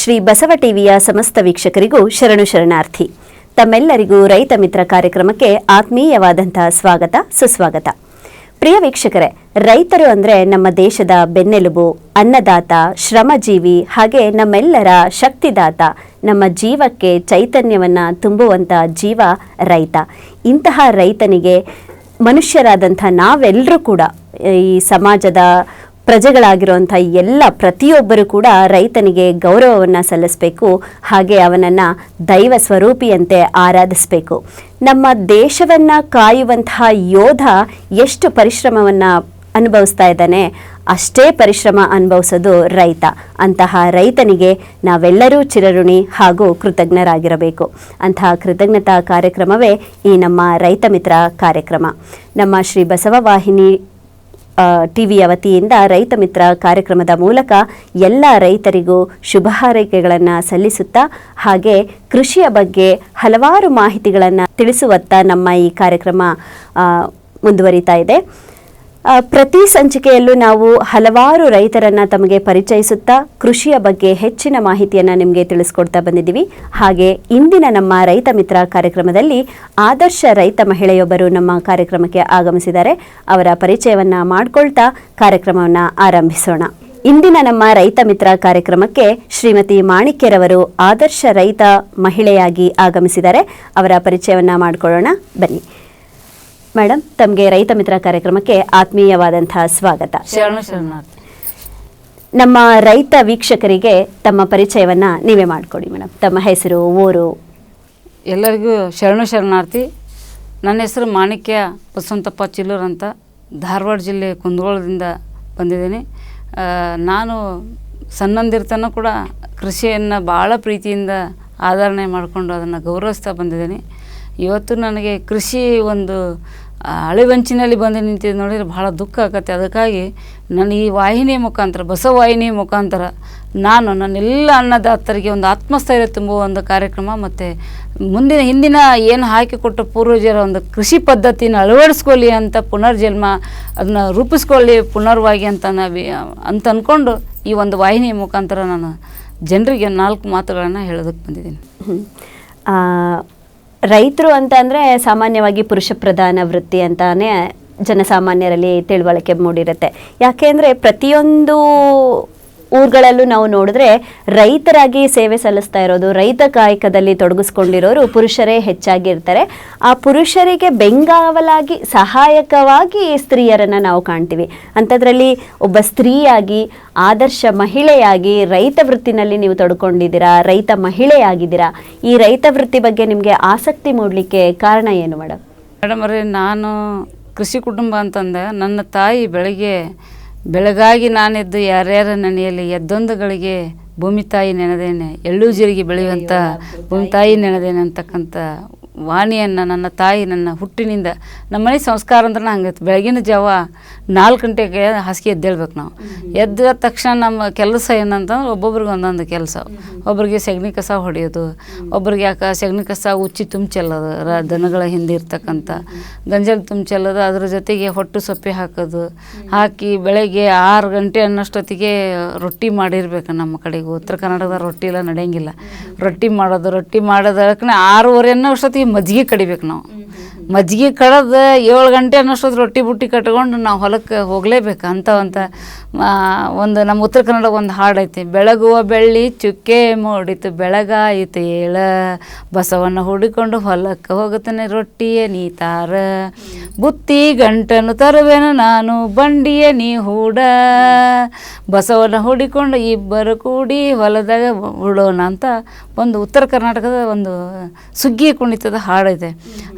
ಶ್ರೀ ಬಸವ ಟಿವಿಯ ಸಮಸ್ತ ವೀಕ್ಷಕರಿಗೂ ಶರಣು ಶರಣಾರ್ಥಿ. ತಮ್ಮೆಲ್ಲರಿಗೂ ರೈತ ಮಿತ್ರ ಕಾರ್ಯಕ್ರಮಕ್ಕೆ ಆತ್ಮೀಯವಾದಂತಹ ಸ್ವಾಗತ, ಸುಸ್ವಾಗತ. ಪ್ರಿಯ ವೀಕ್ಷಕರೇ, ರೈತರು ಅಂದರೆ ನಮ್ಮ ದೇಶದ ಬೆನ್ನೆಲುಬು, ಅನ್ನದಾತ, ಶ್ರಮಜೀವಿ, ಹಾಗೆ ನಮ್ಮೆಲ್ಲರ ಶಕ್ತಿದಾತ, ನಮ್ಮ ಜೀವಕ್ಕೆ ಚೈತನ್ಯವನ್ನು ತುಂಬುವಂಥ ಜೀವ ರೈತ. ಇಂತಹ ರೈತನಿಗೆ ಮನುಷ್ಯರಾದಂಥ ನಾವೆಲ್ಲರೂ ಕೂಡ ಈ ಸಮಾಜದ ಪ್ರಜೆಗಳಾಗಿರುವಂಥ ಎಲ್ಲ ಪ್ರತಿಯೊಬ್ಬರು ಕೂಡ ರೈತನಿಗೆ ಗೌರವವನ್ನು ಸಲ್ಲಿಸಬೇಕು, ಹಾಗೆ ಅವನನ್ನು ದೈವ ಸ್ವರೂಪಿಯಂತೆ ಆರಾಧಿಸಬೇಕು. ನಮ್ಮ ದೇಶವನ್ನು ಕಾಯುವಂತಹ ಯೋಧ ಎಷ್ಟು ಪರಿಶ್ರಮವನ್ನು ಅನುಭವಿಸ್ತಾ ಇದ್ದಾನೆ, ಅಷ್ಟೇ ಪರಿಶ್ರಮ ಅನುಭವಿಸೋದು ರೈತ. ಅಂತಹ ರೈತನಿಗೆ ನಾವೆಲ್ಲರೂ ಚಿರಋಣಿ ಹಾಗೂ ಕೃತಜ್ಞರಾಗಿರಬೇಕು. ಅಂತಹ ಕೃತಜ್ಞತಾ ಕಾರ್ಯಕ್ರಮವೇ ಈ ನಮ್ಮ ರೈತ ಮಿತ್ರ ಕಾರ್ಯಕ್ರಮ. ನಮ್ಮ ಶ್ರೀ ಬಸವ ವಾಹಿನಿ ಟಿವಿಯ ವತಿಯಿಂದ ರೈತ ಮಿತ್ರ ಕಾರ್ಯಕ್ರಮದ ಮೂಲಕ ಎಲ್ಲ ರೈತರಿಗೂ ಶುಭ ಹಾರೈಕೆಗಳನ್ನು ಸಲ್ಲಿಸುತ್ತಾ ಹಾಗೆ ಕೃಷಿಯ ಬಗ್ಗೆ ಹಲವಾರು ಮಾಹಿತಿಗಳನ್ನು ತಿಳಿಸುವತ್ತ ನಮ್ಮ ಈ ಕಾರ್ಯಕ್ರಮ ಮುಂದುವರಿತಾ ಇದೆ. ಪ್ರತಿ ಸಂಚಿಕೆಯಲ್ಲೂ ನಾವು ಹಲವಾರು ರೈತರನ್ನ ತಮಗೆ ಪರಿಚಯಿಸುತ್ತಾ ಕೃಷಿಯ ಬಗ್ಗೆ ಹೆಚ್ಚಿನ ಮಾಹಿತಿಯನ್ನ ನಿಮಗೆ ತಿಳಿಸ್ಕೊಡ್ತಾ ಬಂದಿದ್ದೀವಿ. ಹಾಗೆ ಇಂದಿನ ನಮ್ಮ ರೈತ ಮಿತ್ರ ಕಾರ್ಯಕ್ರಮದಲ್ಲಿ ಆದರ್ಶ ರೈತ ಮಹಿಳೆಯೊಬ್ಬರು ನಮ್ಮ ಕಾರ್ಯಕ್ರಮಕ್ಕೆ ಆಗಮಿಸಿದ್ದಾರೆ. ಅವರ ಪರಿಚಯವನ್ನ ಮಾಡಿಕೊಳ್ತಾ ಕಾರ್ಯಕ್ರಮವನ್ನ ಆರಂಭಿಸೋಣ. ಇಂದಿನ ನಮ್ಮ ರೈತ ಮಿತ್ರ ಕಾರ್ಯಕ್ರಮಕ್ಕೆ ಶ್ರೀಮತಿ ಮಾಣಿಕ್ಯರವರು ಆದರ್ಶ ರೈತ ಮಹಿಳೆಯಾಗಿ ಆಗಮಿಸಿದ್ದಾರೆ. ಅವರ ಪರಿಚಯವನ್ನ ಮಾಡಿಕೊಳ್ಳೋಣ. ಬನ್ನಿ. ಮೇಡಮ್ ತಮಗೆ ರೈತ ಮಿತ್ರ ಕಾರ್ಯಕ್ರಮಕ್ಕೆ ಆತ್ಮೀಯವಾದಂತಹ ಸ್ವಾಗತ. ಶರಣು ಶರಣಾರ್ಥಿ. ನಮ್ಮ ರೈತ ವೀಕ್ಷಕರಿಗೆ ತಮ್ಮ ಪರಿಚಯವನ್ನ ನೀವೇ ಮಾಡಿಕೊಡಿ ಮೇಡಮ್ ತಮ್ಮ ಹೆಸರು ಊರು. ಎಲ್ಲರಿಗೂ ಶರಣು ಶರಣಾರ್ಥಿ. ನನ್ನ ಹೆಸರು ಮಾಣಿಕ್ಯ ಬಸವಂತಪ್ಪ ಚಿಲ್ಲೂರ್ ಅಂತ ಧಾರವಾಡ ಜಿಲ್ಲೆ ಕುಂದಗೋಳದಿಂದ ಬಂದಿದ್ದೀನಿ. ನಾನು ಸಣ್ಣಂದಿರ್ತನ ಕೂಡ ಕೃಷಿಯನ್ನು ಭಾಳ ಪ್ರೀತಿಯಿಂದ ಆಧರಣೆ ಮಾಡಿಕೊಂಡು ಅದನ್ನು ಗೌರವಿಸ್ತಾ ಬಂದಿದ್ದೀನಿ. ಇವತ್ತು ನನಗೆ ಕೃಷಿ ಒಂದು ಅಳಿವಂಚಿನಲ್ಲಿ ಬಂದು ನಿಂತಿದ್ದು ನೋಡಿದರೆ ಭಾಳ ದುಃಖ ಆಗತ್ತೆ ಅದಕ್ಕಾಗಿ ನನ್ನ ಈ ವಾಹಿನಿಯ ಮುಖಾಂತರ, ಬಸವ ವಾಹಿನಿಯ ಮುಖಾಂತರ ನಾನು ನನ್ನೆಲ್ಲ ಅನ್ನದಾತರಿಗೆ ಒಂದು ಆತ್ಮಸ್ಥೈರ್ಯ ತುಂಬುವ ಒಂದು ಕಾರ್ಯಕ್ರಮ ಮತ್ತು ಮುಂದಿನ, ಹಿಂದಿನ ಏನು ಹಾಕಿಕೊಟ್ಟ ಪೂರ್ವಜರ ಒಂದು ಕೃಷಿ ಪದ್ಧತಿನ ಅಳವಡಿಸ್ಕೊಳ್ಳಿ ಅಂತ, ಪುನರ್ಜನ್ಮ ಅದನ್ನ ರೂಪಿಸ್ಕೊಳ್ಳಿ, ಪುನರ್ವಾಗಿ ಅಂತ ನಾವು, ಅಂತ ಅಂದ್ಕೊಂಡು ಈ ಒಂದು ವಾಹಿನಿಯ ಮುಖಾಂತರ ನಾನು ಜನರಿಗೆ ನಾಲ್ಕು ಮಾತುಗಳನ್ನು ಹೇಳೋದಕ್ಕೆ ಬಂದಿದ್ದೀನಿ. ರೈತರು ಅಂತ ಅಂದರೆ ಸಾಮಾನ್ಯವಾಗಿ ಪುರುಷ ಪ್ರಧಾನ ವೃತ್ತಿ ಅಂತಾನೆ ಜನಸಾಮಾನ್ಯರಲ್ಲಿ ತಿಳುವಳಿಕೆ ಮೂಡಿರುತ್ತೆ. ಅಂದರೆ ಪ್ರತಿಯೊಂದು ಊರುಗಳಲ್ಲೂ ನಾವು ನೋಡಿದ್ರೆ ರೈತರಾಗಿ ಸೇವೆ ಸಲ್ಲಿಸ್ತಾ ಇರೋದು, ರೈತ ಕಾಯಕದಲ್ಲಿ ತೊಡಗಿಸ್ಕೊಂಡಿರೋರು ಪುರುಷರೇ ಹೆಚ್ಚಾಗಿ ಇರ್ತಾರೆ ಆ ಪುರುಷರಿಗೆ ಬೆಂಗಾವಲಾಗಿ, ಸಹಾಯಕವಾಗಿ ಸ್ತ್ರೀಯರನ್ನು ನಾವು ಕಾಣ್ತೀವಿ. ಅಂಥದ್ರಲ್ಲಿ ಒಬ್ಬ ಸ್ತ್ರೀಯಾಗಿ, ಆದರ್ಶ ಮಹಿಳೆಯಾಗಿ ರೈತ ವೃತ್ತಿನಲ್ಲಿ ನೀವು ತೊಡ್ಕೊಂಡಿದ್ದೀರಾ, ರೈತ ಮಹಿಳೆಯಾಗಿದ್ದೀರಾ, ಈ ರೈತ ವೃತ್ತಿ ಬಗ್ಗೆ ನಿಮಗೆ ಆಸಕ್ತಿ ಮೂಡಲಿಕ್ಕೆ ಕಾರಣ ಏನು, ಮೇಡಮ್? ಮೇಡಮ್, ಅವರೇ, ನಾನು ಕೃಷಿ ಕುಟುಂಬ ಅಂತಂದ. ನನ್ನ ತಾಯಿ ಬೆಳಗ್ಗೆ ಬೆಳಗಾಗಿ ನಾನೆದ್ದು ಯಾರ್ಯಾರ ನೆನೆಯಲ್ಲಿ ಎದ್ದೊಂದು ಗಳಿಗೆ ಭೂಮಿ ತಾಯಿ ನೆನೆದೇನೆ, ಎಳ್ಳು ಜೀರಿಗೆ ಬೆಳೆಯುವಂಥ ಭೂಮಿ ತಾಯಿ ನೆನೆದೇನೆ ಅಂತಕ್ಕಂಥ ವಾಣಿಯನ್ನು ನನ್ನ ತಾಯಿ ನನ್ನ ಹುಟ್ಟಿನಿಂದ ನಮ್ಮ ಮನೆ ಸಂಸ್ಕಾರ ಅಂದ್ರೆ ಹಂಗೆ ಬೆಳಗಿನ ಜಾವ ನಾಲ್ಕು ಗಂಟೆಗೆ ಹಾಸಿಗೆ ಎದ್ದೇಳ್ಬೇಕು ನಾವು. ಎದ್ದ ತಕ್ಷಣ ನಮ್ಮ ಕೆಲಸ ಏನಂತಂದ್ರೆ ಒಬ್ಬೊಬ್ರಿಗೆ ಒಂದೊಂದು ಕೆಲಸ. ಒಬ್ಬರಿಗೆ ಸೆಗಣಿ ಕಸ ಹೊಡೆಯೋದು ಒಬ್ರಿಗೆ ಯಾಕೆ ಸೆಗಣಿ ಕಸ ಉಚ್ಚಿ ತುಂಬ್ಚೆಲ್ಲೋದು ರ ದನಗಳ ಹಿಂದೆ ಇರ್ತಕ್ಕಂಥ. ಗಂಜಲ್ ತುಂಬ್ಚೆಲ್ಲೋದು ಅದ್ರ ಜೊತೆಗೆ ಹೊಟ್ಟು ಸೊಪ್ಪೆ ಹಾಕೋದು. ಹಾಕಿ ಬೆಳಗ್ಗೆ ಆರು ಗಂಟೆ ಅನ್ನೋಷ್ಟೊತ್ತಿಗೆ ರೊಟ್ಟಿ ಮಾಡಿರ್ಬೇಕು ನಮ್ಮ ಕಡೆಗೆ. ಉತ್ತರ ಕನ್ನಡದ ರೊಟ್ಟಿ ಎಲ್ಲ ನಡೆಯಂಗಿಲ್ಲ. ರೊಟ್ಟಿ ಮಾಡೋದು ರೊಟ್ಟಿ ಮಾಡೋದಕ್ಕೆ ಆರೂವರೆ ಅನ್ನೋ ಅಷ್ಟೊತ್ತಿಗೆ ಮಜ್ಜಿಗೆ ಕಡಿಬೇಕು ನಾವು. ಮಜ್ಜಿಗೆ ಕಡದ ಏಳು ಗಂಟೆ ಅನ್ನೋಷ್ಟೊತ್ತು ರೊಟ್ಟಿ ಬುಟ್ಟಿ ಕಟ್ಕೊಂಡು ನಾವು ಹೊಲಕ್ಕೆ ಹೋಗಲೇಬೇಕು ಅಂತ ಒಂದು ನಮ್ಮ ಉತ್ತರ ಕನ್ನಡ ಒಂದು ಹಾಡು ಐತಿ, ಬೆಳಗುವ ಬೆಳ್ಳಿ ಚುಕ್ಕೆ ಮೂಡಿತು ಬೆಳಗಾಯಿತು ಏಳ ಬಸವನ್ನ ಹುಡಿಕೊಂಡು ಹೊಲಕ್ಕೆ ಹೋಗುತ್ತಾನೆ ರೊಟ್ಟಿಯ ನೀ ತಾರ, ಬುತ್ತಿ ಗಂಟನು ತರುವೆನು ನಾನು ಬಂಡಿಯ ನೀ ಹೂಡ, ಬಸವನ ಹುಡಿಕೊಂಡು ಇಬ್ಬರು ಕೂಡಿ ಹೊಲದಾಗ ಉಡೋಣ ಅಂತ ಒಂದು ಉತ್ತರ ಕರ್ನಾಟಕದ ಒಂದು ಸುಗ್ಗಿ ಕುಣಿತದ ಹಾಡೈತೆ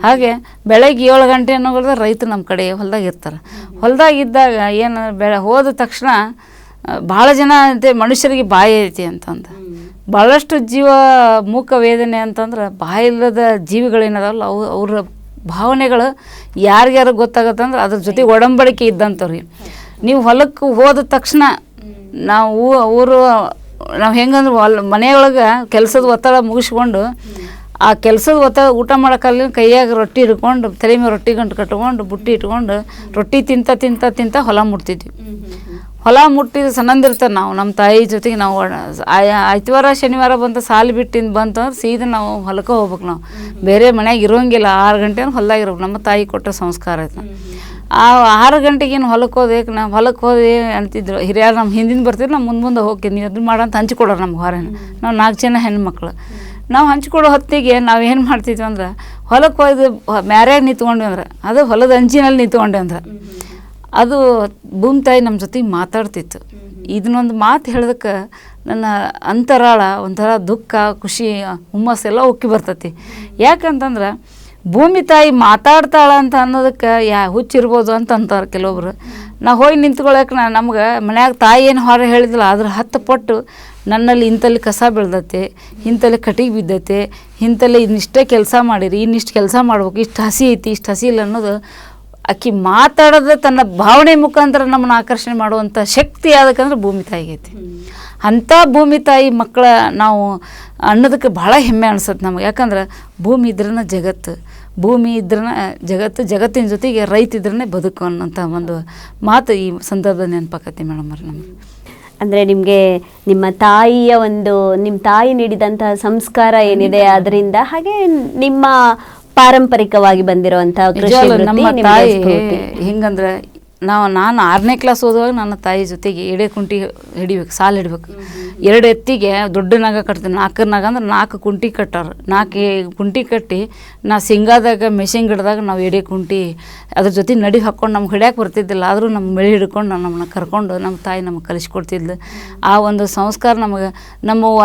ಹಾಗೆ ಬೆಳಗ್ಗೆ ಏಳು ಗಂಟೆ ಅನ್ನೋದ್ರೆ ರೈತರು ನಮ್ಮ ಕಡೆ ಹೊಲ್ದಾಗ ಇರ್ತಾರೆ. ಹೊಲ್ದಾಗ ಇದ್ದಾಗ ಏನು ಬೆಳೆ ಹೋದ ತಕ್ಷಣ ಭಾಳ ಜನ ಅಂತೆ ಮನುಷ್ಯರಿಗೆ ಬಾಯಿ ಐತಿ ಅಂತಂದು. ಭಾಳಷ್ಟು ಜೀವ ಮೂಕ ವೇದನೆ ಅಂತಂದ್ರೆ ಬಾಯಿಲ್ಲದ ಜೀವಿಗಳೇನದಲ್ಲ ಅವು, ಅವ್ರ ಭಾವನೆಗಳು ಯಾರಿಗ್ಯಾರು ಗೊತ್ತಾಗತ್ತಂದ್ರೆ ಅದ್ರ ಜೊತೆ ಒಡಂಬಡಿಕೆ ಇದ್ದಂಥವ್ರಿ ನೀವು ಹೊಲಕ್ಕೆ ಹೋದ ತಕ್ಷಣ ನಾವು ಊರು, ನಾವು ಹೆಂಗಂದ್ರೆ ಹೊಲ, ಮನೆಯೊಳಗೆ ಕೆಲಸದ ಒತ್ತಡ ಮುಗಿಸ್ಕೊಂಡು ಆ ಕೆಲಸದ ಒತ್ತ ಊಟ ಮಾಡೋಕ್ಕಲ್ಲಿ ಕೈಯಾಗ ರೊಟ್ಟಿ ಹಿಡ್ಕೊಂಡು, ತಲೆ ಮೇಲೆ ರೊಟ್ಟಿ ಗಂಟು ಕಟ್ಕೊಂಡು, ಬುಟ್ಟಿ ಇಟ್ಕೊಂಡು ರೊಟ್ಟಿ ತಿಂತ ತಿಂತ ತಿಂತ ಹೊಲ ಮುಟ್ತಿದ್ವಿ. ಹೊಲ ಮುಟ್ಟಿದ್ರೆ ಸಣ್ಣಂದಿರ್ತಾರೆ ನಾವು ನಮ್ಮ ತಾಯಿ ಜೊತೆಗೆ ನಾವು ಆಯ್ತವಾರ ಶನಿವಾರ ಬಂತ ಸಾಲು ಬಿಟ್ಟಿಂದ ಬಂತು ಅಂದ್ರೆ ಸೀದಾ ನಾವು ಹೊಲಕ್ಕೆ ಹೋಗ್ಬೇಕು ನಾವು. ಬೇರೆ ಮನ್ಯಾಗ ಇರೋಂಗಿಲ್ಲ, ಆರು ಗಂಟೆ ಹೊಲ್ದಾಗ ಇರ್ಬೇಕು, ನಮ್ಮ ತಾಯಿ ಕೊಟ್ಟ ಸಂಸ್ಕಾರ ಆಯ್ತು ಆ ಆರು ಗಂಟೆಗೆ ಏನು ಹೊಲಕ್ಕೆ ಹೋದೆ ನಾವು ಹೊಲಕ್ಕೆ ಹೋದೆ ಅಂತಿದ್ರು, ಹಿರಿಯರು ನಮ್ಮ ಹಿಂದಿನ ಬರ್ತಿದ್ರು ನಾವು ಮುಂದೆ ಮುಂದೆ ಹೋಗಿ ನೀವು ಅದನ್ನ ಮಾಡಂತ ಹಂಚಿಕೊಡೋರು ನಮ್ಗೆ ಹೊರನ ನಾವು ನಾಲ್ಕು ಜನ ಹೆಣ್ಮಕ್ಳು. ನಾವು ಹಂಚಿಕೊಡೋ ಹೊತ್ತಿಗೆ ನಾವು ಏನು ಮಾಡ್ತಿದ್ವಿ ಅಂದ್ರೆ ಹೊಲಕ್ಕೆ ಹೋಯ್ದು ಮ್ಯಾರ್ಯಾಗ ನಿಂತ್ಕೊಂಡ್ವಿ ಅಂದ್ರೆ, ಅದು ಹೊಲದ ಅಂಚಿನಲ್ಲಿ ನಿಂತ್ಕೊಂಡ್ವಿ ಅಂದ್ರೆ, ಅದು ಭೂಮಿ ತಾಯಿ ನಮ್ಮ ಜೊತೆ ಮಾತಾಡ್ತಿತ್ತು. ಇದನ್ನೊಂದು ಮಾತು ಹೇಳೋದಕ್ಕೆ ನನ್ನ ಅಂತರಾಳ, ಒಂಥರ ದುಃಖ, ಖುಷಿ ಹುಮ್ಮಸ್ಸೆಲ್ಲ ಉಕ್ಕಿ ಬರ್ತೈತಿ. ಯಾಕಂತಂದ್ರೆ, ಭೂಮಿ ತಾಯಿ ಮಾತಾಡ್ತಾಳ ಅಂತ ಅನ್ನೋದಕ್ಕೆ ಯಾ ಹುಚ್ಚಿರ್ಬೋದು ಅಂತ ಅಂತಾರೆ ಕೆಲವೊಬ್ರು. ನಾವು ಹೋಗಿ ನಿಂತ್ಕೊಳ್ಳೋಕೆ ನಾ ನಮ್ಗೆ ಮನ್ಯಾಗ ತಾಯಿ ಏನು ಹೊರ ಹೇಳಿದಿಲ್ಲ ಅದ್ರ ಹತ್ತು ಪಟ್ಟು ನನ್ನಲ್ಲಿ ಇಂಥಲ್ಲಿ ಕಸ ಬೆಳ್ದತೆ ಇಂಥಲ್ಲಿ ಕಟ್ಟಿಗೆ ಬಿದ್ದತೆ ಇಂಥಲ್ಲಿ ಇನ್ನಿಷ್ಟೇ ಕೆಲಸ ಮಾಡಿರಿ ಇನ್ನಿಷ್ಟು ಕೆಲಸ ಮಾಡ್ಬೇಕು, ಇಷ್ಟು ಹಸಿ ಐತಿ, ಇಷ್ಟು ಹಸಿ ಇಲ್ಲ ಅನ್ನೋದು ಆಕಿ ಮಾತಾಡೋದು ತನ್ನ ಭಾವನೆ ಮುಖಾಂತರ ನಮ್ಮನ್ನ ಆಕರ್ಷಣೆ ಮಾಡುವಂಥ ಶಕ್ತಿ ಯಾವ್ದಕ್ಕಂದ್ರೆ ಭೂಮಿ ತಾಯಿಗೆ ಐತಿ ಅಂಥ ಭೂಮಿ ತಾಯಿ ಮಕ್ಕಳ ನಾವು ಅನ್ನೋದಕ್ಕೆ ಭಾಳ ಹೆಮ್ಮೆ ಅನ್ಸುತ್ತೆ ನಮಗೆ. ಯಾಕಂದ್ರೆ ಭೂಮಿ ಇದ್ರನ ಜಗತ್ತು, ಭೂಮಿ ಇದ್ರನ ಜಗತ್ತು, ಜಗತ್ತಿನ ಜೊತೆಗೆ ರೈತ ಇದ್ರನ್ನೇ ಬದುಕು ಅನ್ನೋಂಥ ಒಂದು ಮಾತು ಈ ಸಂದರ್ಭದ ನೆನಪಾಕತಿ ಮೇಡಮ್ ಅವ್ರೆ ನಮಗೆ. ಅಂದ್ರೆ ನಿಮಗೆ ನಿಮ್ಮ ತಾಯಿಯ ಒಂದು ನಿಮ್ಮ ತಾಯಿ ನೀಡಿದಂತಹ ಸಂಸ್ಕಾರ ಏನಿದೆ ಅದರಿಂದ ಹಾಗೆ ನಿಮ್ಮ ಪಾರಂಪರಿಕವಾಗಿ ಬಂದಿರುವಂತಹ ಕೃಷಿ. ಹಿಂಗಂದ್ರೆ ನಾವು ನಾನು ಆರನೇ ಕ್ಲಾಸ್ ಓದುವಾಗ ನನ್ನ ತಾಯಿ ಜೊತೆಗೆ ಎಡೆ ಕುಂಟಿ ಹಿಡಿಬೇಕು, ಸಾಲು ಹಿಡಿಬೇಕು. ಎರಡು ಎತ್ತಿಗೆ ದೊಡ್ಡ ನಾಗ ಕಟ್ತೀನಿ. ನಾಲ್ಕರ ನಾಗ ಅಂದ್ರೆ ನಾಲ್ಕು ಕುಂಟಿ ಕಟ್ಟಾರ. ನಾಲ್ಕು ಕುಂಟಿ ಕಟ್ಟಿ ನಾ ಸಿಂಗಾದಾಗ, ಮೆಷಿನ್ ಗಿಡದಾಗ ನಾವು ಎಡೆ ಕುಂಟಿ ಅದ್ರ ಜೊತೆ ನಡಿ ಹಾಕ್ಕೊಂಡು ನಮ್ಗೆ ಹಿಡಿಯಕ್ಕೆ ಬರ್ತಿದ್ದಿಲ್ಲ. ಆದರೂ ನಮ್ಮ ಬೆಳೆ ಹಿಡ್ಕೊಂಡು ನಮ್ಮನ್ನ ಕರ್ಕೊಂಡು ನಮ್ಮ ತಾಯಿ ನಮಗೆ ಕಲಿಸ್ಕೊಡ್ತಿದ್ಲು. ಆ ಒಂದು ಸಂಸ್ಕಾರ ನಮಗೆ ನಮ್ಮವ್ವ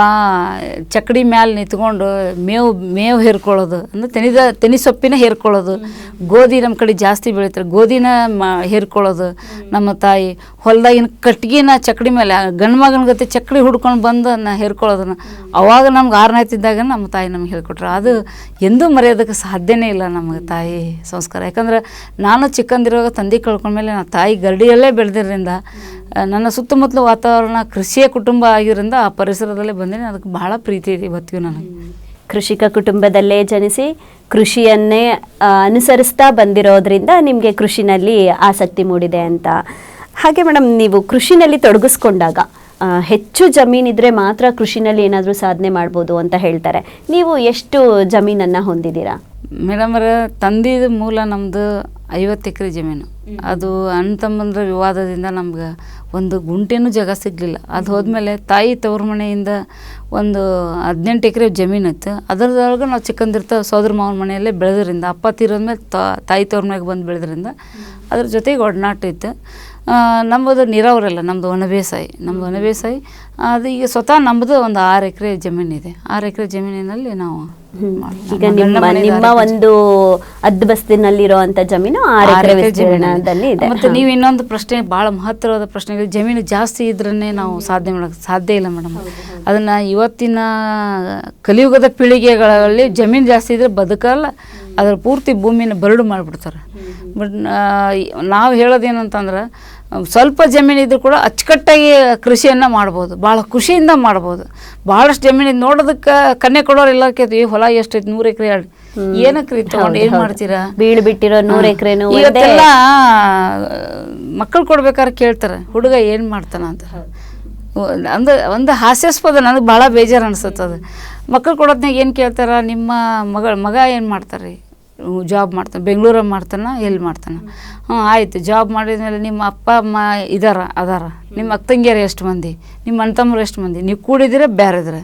ಚಕ್ಕಡಿ ಮ್ಯಾಲೆ ನಿಂತ್ಕೊಂಡು ಮೇವು ಮೇವು ಹೇರ್ಕೊಳ್ಳೋದು ಅಂದ್ರೆ ತೆನಿದ, ತೆನಿ ಸೊಪ್ಪಿನ ಹೇರ್ಕೊಳ್ಳೋದು. ಗೋಧಿ ನಮ್ಮ ಕಡೆ ಜಾಸ್ತಿ ಬೆಳೀತಾರೆ. ಗೋಧಿನ ಮ ಹೇರ್ಕೊಳ್ಳೋದು. ನಮ್ಮ ತಾಯಿ ಹೊಲ್ದಾಗಿನ ಕಟ್ಗಿನ ಚಕ್ಡಿ ಮೇಲೆ, ಗಂಡು ಮಗನ ಗತಿ ಚಕ್ಡಿ ಹುಡ್ಕೊಂಡು ಬಂದು ನಾ ಹೇರ್ಕೊಳ್ಳೋದನ್ನ ಅವಾಗ ನಮ್ಗೆ ಆರನೇತಿದ್ದಾಗ ನಮ್ಮ ತಾಯಿ ನಮ್ಗೆ ಹೇಳ್ಕೊಟ್ರು. ಅದು ಎಂದೂ ಮರೆಯೋದಕ್ಕೆ ಸಾಧ್ಯನೇ ಇಲ್ಲ ನಮಗೆ ತಾಯಿ ಸಂಸ್ಕಾರ. ಯಾಕಂದ್ರೆ ನಾನು ಚಿಕ್ಕಂದಿರುವಾಗ ತಂದೆ ಕಳ್ಕೊಂಡ್ಮೇಲೆ ನಾನು ತಾಯಿ ಗರ್ಡಿಯಲ್ಲೇ ಬೆಳೆದಿರೋದ್ರಿಂದ ನನ್ನ ಸುತ್ತಮುತ್ತಲ ವಾತಾವರಣ, ಕೃಷಿಯ ಕುಟುಂಬ ಆಗಿರೋದ್ರಿಂದ ಆ ಪರಿಸರದಲ್ಲೇ ಬಂದೇನೆ. ಅದಕ್ಕೆ ಭಾಳ ಪ್ರೀತಿ ಇದೆ ಇವತ್ತಿಗೂ ನನಗೆ. ಕೃಷಿಕ ಕುಟುಂಬದಲ್ಲೇ ಜನಿಸಿ ಕೃಷಿಯನ್ನೇ ಅನುಸರಿಸ್ತಾ ಬಂದಿರೋದ್ರಿಂದ ನಿಮಗೆ ಕೃಷಿನಲ್ಲಿ ಆಸಕ್ತಿ ಮೂಡಿದೆ ಅಂತ. ಹಾಗೆ ಮೇಡಮ್ ನೀವು ಕೃಷಿನಲ್ಲಿ ತೊಡಗಿಸ್ಕೊಂಡಾಗ ಹೆಚ್ಚು ಜಮೀನಿದ್ರೆ ಮಾತ್ರ ಕೃಷಿನಲ್ಲಿ ಏನಾದರೂ ಸಾಧನೆ ಮಾಡ್ಬೋದು ಅಂತ ಹೇಳ್ತಾರೆ. ನೀವು ಎಷ್ಟು ಜಮೀನನ್ನು ಹೊಂದಿದ್ದೀರಾ? ಅವರ ತಂದಿದ ಮೂಲ ನಮ್ಮದು ಐವತ್ತು ಎಕರೆ ಜಮೀನು. ಅದು ಅಣ್ಣ ತಮ್ಮಂದ್ರ ವಿವಾದದಿಂದ ನಮ್ಗೆ ಒಂದು ಗುಂಟೆನೂ ಜಾಗ ಸಿಗಲಿಲ್ಲ. ಅದು ಹೋದ್ಮೇಲೆ ತಾಯಿ ತವ್ರ ಮನೆಯಿಂದ ಒಂದು ಹದಿನೆಂಟು ಎಕರೆ ಜಮೀನು ಇತ್ತು. ಅದರದೊಳಗೆ ನಾವು ಚಿಕ್ಕಂದಿರ್ತ ಸೋದರ ಮಾವನ ಮನೆಯಲ್ಲೇ ಬೆಳೆದ್ರಿಂದ ಅಪ್ಪ ತೀರೋದ್ಮೇಲೆ ತಾಯಿ ತವ್ರ ಮನೆಗೆ ಬಂದು ಬೆಳೆದ್ರಿಂದ ಅದ್ರ ಜೊತೆಗೆ ಒಡನಾಟ ಇತ್ತು. ನಮ್ಮದು ನೀರಾವರಲ್ಲ ನಮ್ಮದು ಒಣ ಬೇಸಾಯ ನಮ್ಮದು ಒಣ ಬೇಸಾಯ ಅದು ಈಗ ಸ್ವತಃ ನಮ್ಮದು ಒಂದು ಆರು ಎಕರೆ ಜಮೀನಿದೆ ಆರು ಎಕರೆ ಜಮೀನಿನಲ್ಲಿ ನಾವು ಈಗ ನಿಮ್ಮ ನಿಮ್ಮ ಒಂದು ಅದ್ದು ಒಂದು ಅದ್ದಬಸ್ತಿನಲ್ಲಿರುವಂತ ಜಮೀನು ಆರು ಎಕರೆ ವಿಸ್ತೀರ್ಣದಲ್ಲಿ ಇದೆ. ಮತ್ತೆ ನೀವು ಇನ್ನೊಂದು ಪ್ರಶ್ನೆ ಬಹಳ ಮಹತ್ವವಾದ ಪ್ರಶ್ನೆ ಜಮೀನು ಜಾಸ್ತಿ ಇದ್ರನ್ನೇ ನಾವು ಸಾಧ್ಯ ಮಾಡಕ್ಕೆ ಸಾಧ್ಯ ಇಲ್ಲ ಮೇಡಮ್. ಅದನ್ನ ಇವತ್ತಿನ ಕಲಿಯುಗದ ಪೀಳಿಗೆಗಳಲ್ಲಿ ಜಮೀನು ಜಾಸ್ತಿ ಇದ್ರೆ ಬದುಕಲ್ಲ ಅದ್ರ ಪೂರ್ತಿ ಭೂಮಿನ ಬರಡು ಮಾಡಿಬಿಡ್ತಾರೆ. ಬಟ್ ನಾವು ಹೇಳೋದೇನಂತಂದ್ರೆ ಸ್ವಲ್ಪ ಜಮೀನಿದ್ರು ಕೂಡ ಅಚ್ಚುಕಟ್ಟಾಗಿ ಕೃಷಿಯನ್ನು ಮಾಡ್ಬೋದು. ಭಾಳ ಖುಷಿಯಿಂದ ಮಾಡ್ಬೋದು. ಭಾಳಷ್ಟು ಜಮೀನಿದ್ ನೋಡೋದಕ್ಕೆ ಕನ್ನೆ ಕೊಡೋರು ಎಲ್ಲ ಕೇಳ್ತೀವಿ ಹೊಲ ಎಷ್ಟೈತೆ ನೂರು ಎಕರೆ ಎರಡು ಏನಕ್ಕೆ ರೀ ತಗೊಂಡು ಏನು ಮಾಡ್ತೀರಾ? ಬೀಳು ಬಿಟ್ಟಿರೋ ನೂರು ಎಕರೆ ಇವತ್ತೆಲ್ಲ ಮಕ್ಕಳು ಕೊಡ್ಬೇಕಾದ್ರೆ ಕೇಳ್ತಾರೆ ಹುಡುಗ ಏನು ಮಾಡ್ತಾನ ಅಂತ. ಅಂದ್ರೆ ಒಂದು ಹಾಸ್ಯಾಸ್ಪದ ನನಗೆ ಭಾಳ ಬೇಜಾರು ಅನ್ಸುತ್ತೆ ಅದು ಮಕ್ಕಳು ಕೊಡೋದ್ನಾಗ ಏನು ಕೇಳ್ತಾರೆ? ನಿಮ್ಮ ಮಗಳ ಮಗ ಏನು ಮಾಡ್ತಾರೆ ಜಾಬ್ ಮಾಡ್ತಾನೆ. ಬೆಂಗಳೂರಾಗ ಮಾಡ್ತಾನೆ, ಎಲ್ಲಿ ಮಾಡ್ತಾನೆ? ಹ್ಞೂ ಆಯಿತು. ಜಾಬ್ ಮಾಡಿದ್ಮೇಲೆ ನಿಮ್ಮ ಅಪ್ಪ, ಅಮ್ಮ ಇದಾರ, ಅದಾರ. ನಿಮ್ಮ ಅಕ್ಕ ತಂಗಿಯರು ಎಷ್ಟು ಮಂದಿ? ನಿಮ್ಮ ಅಣ್ಣ ತಮ್ಮರು ಎಷ್ಟು ಮಂದಿ? ನೀವು ಕೂಡಿದಿರ ಬೇರೆದ್ರೆ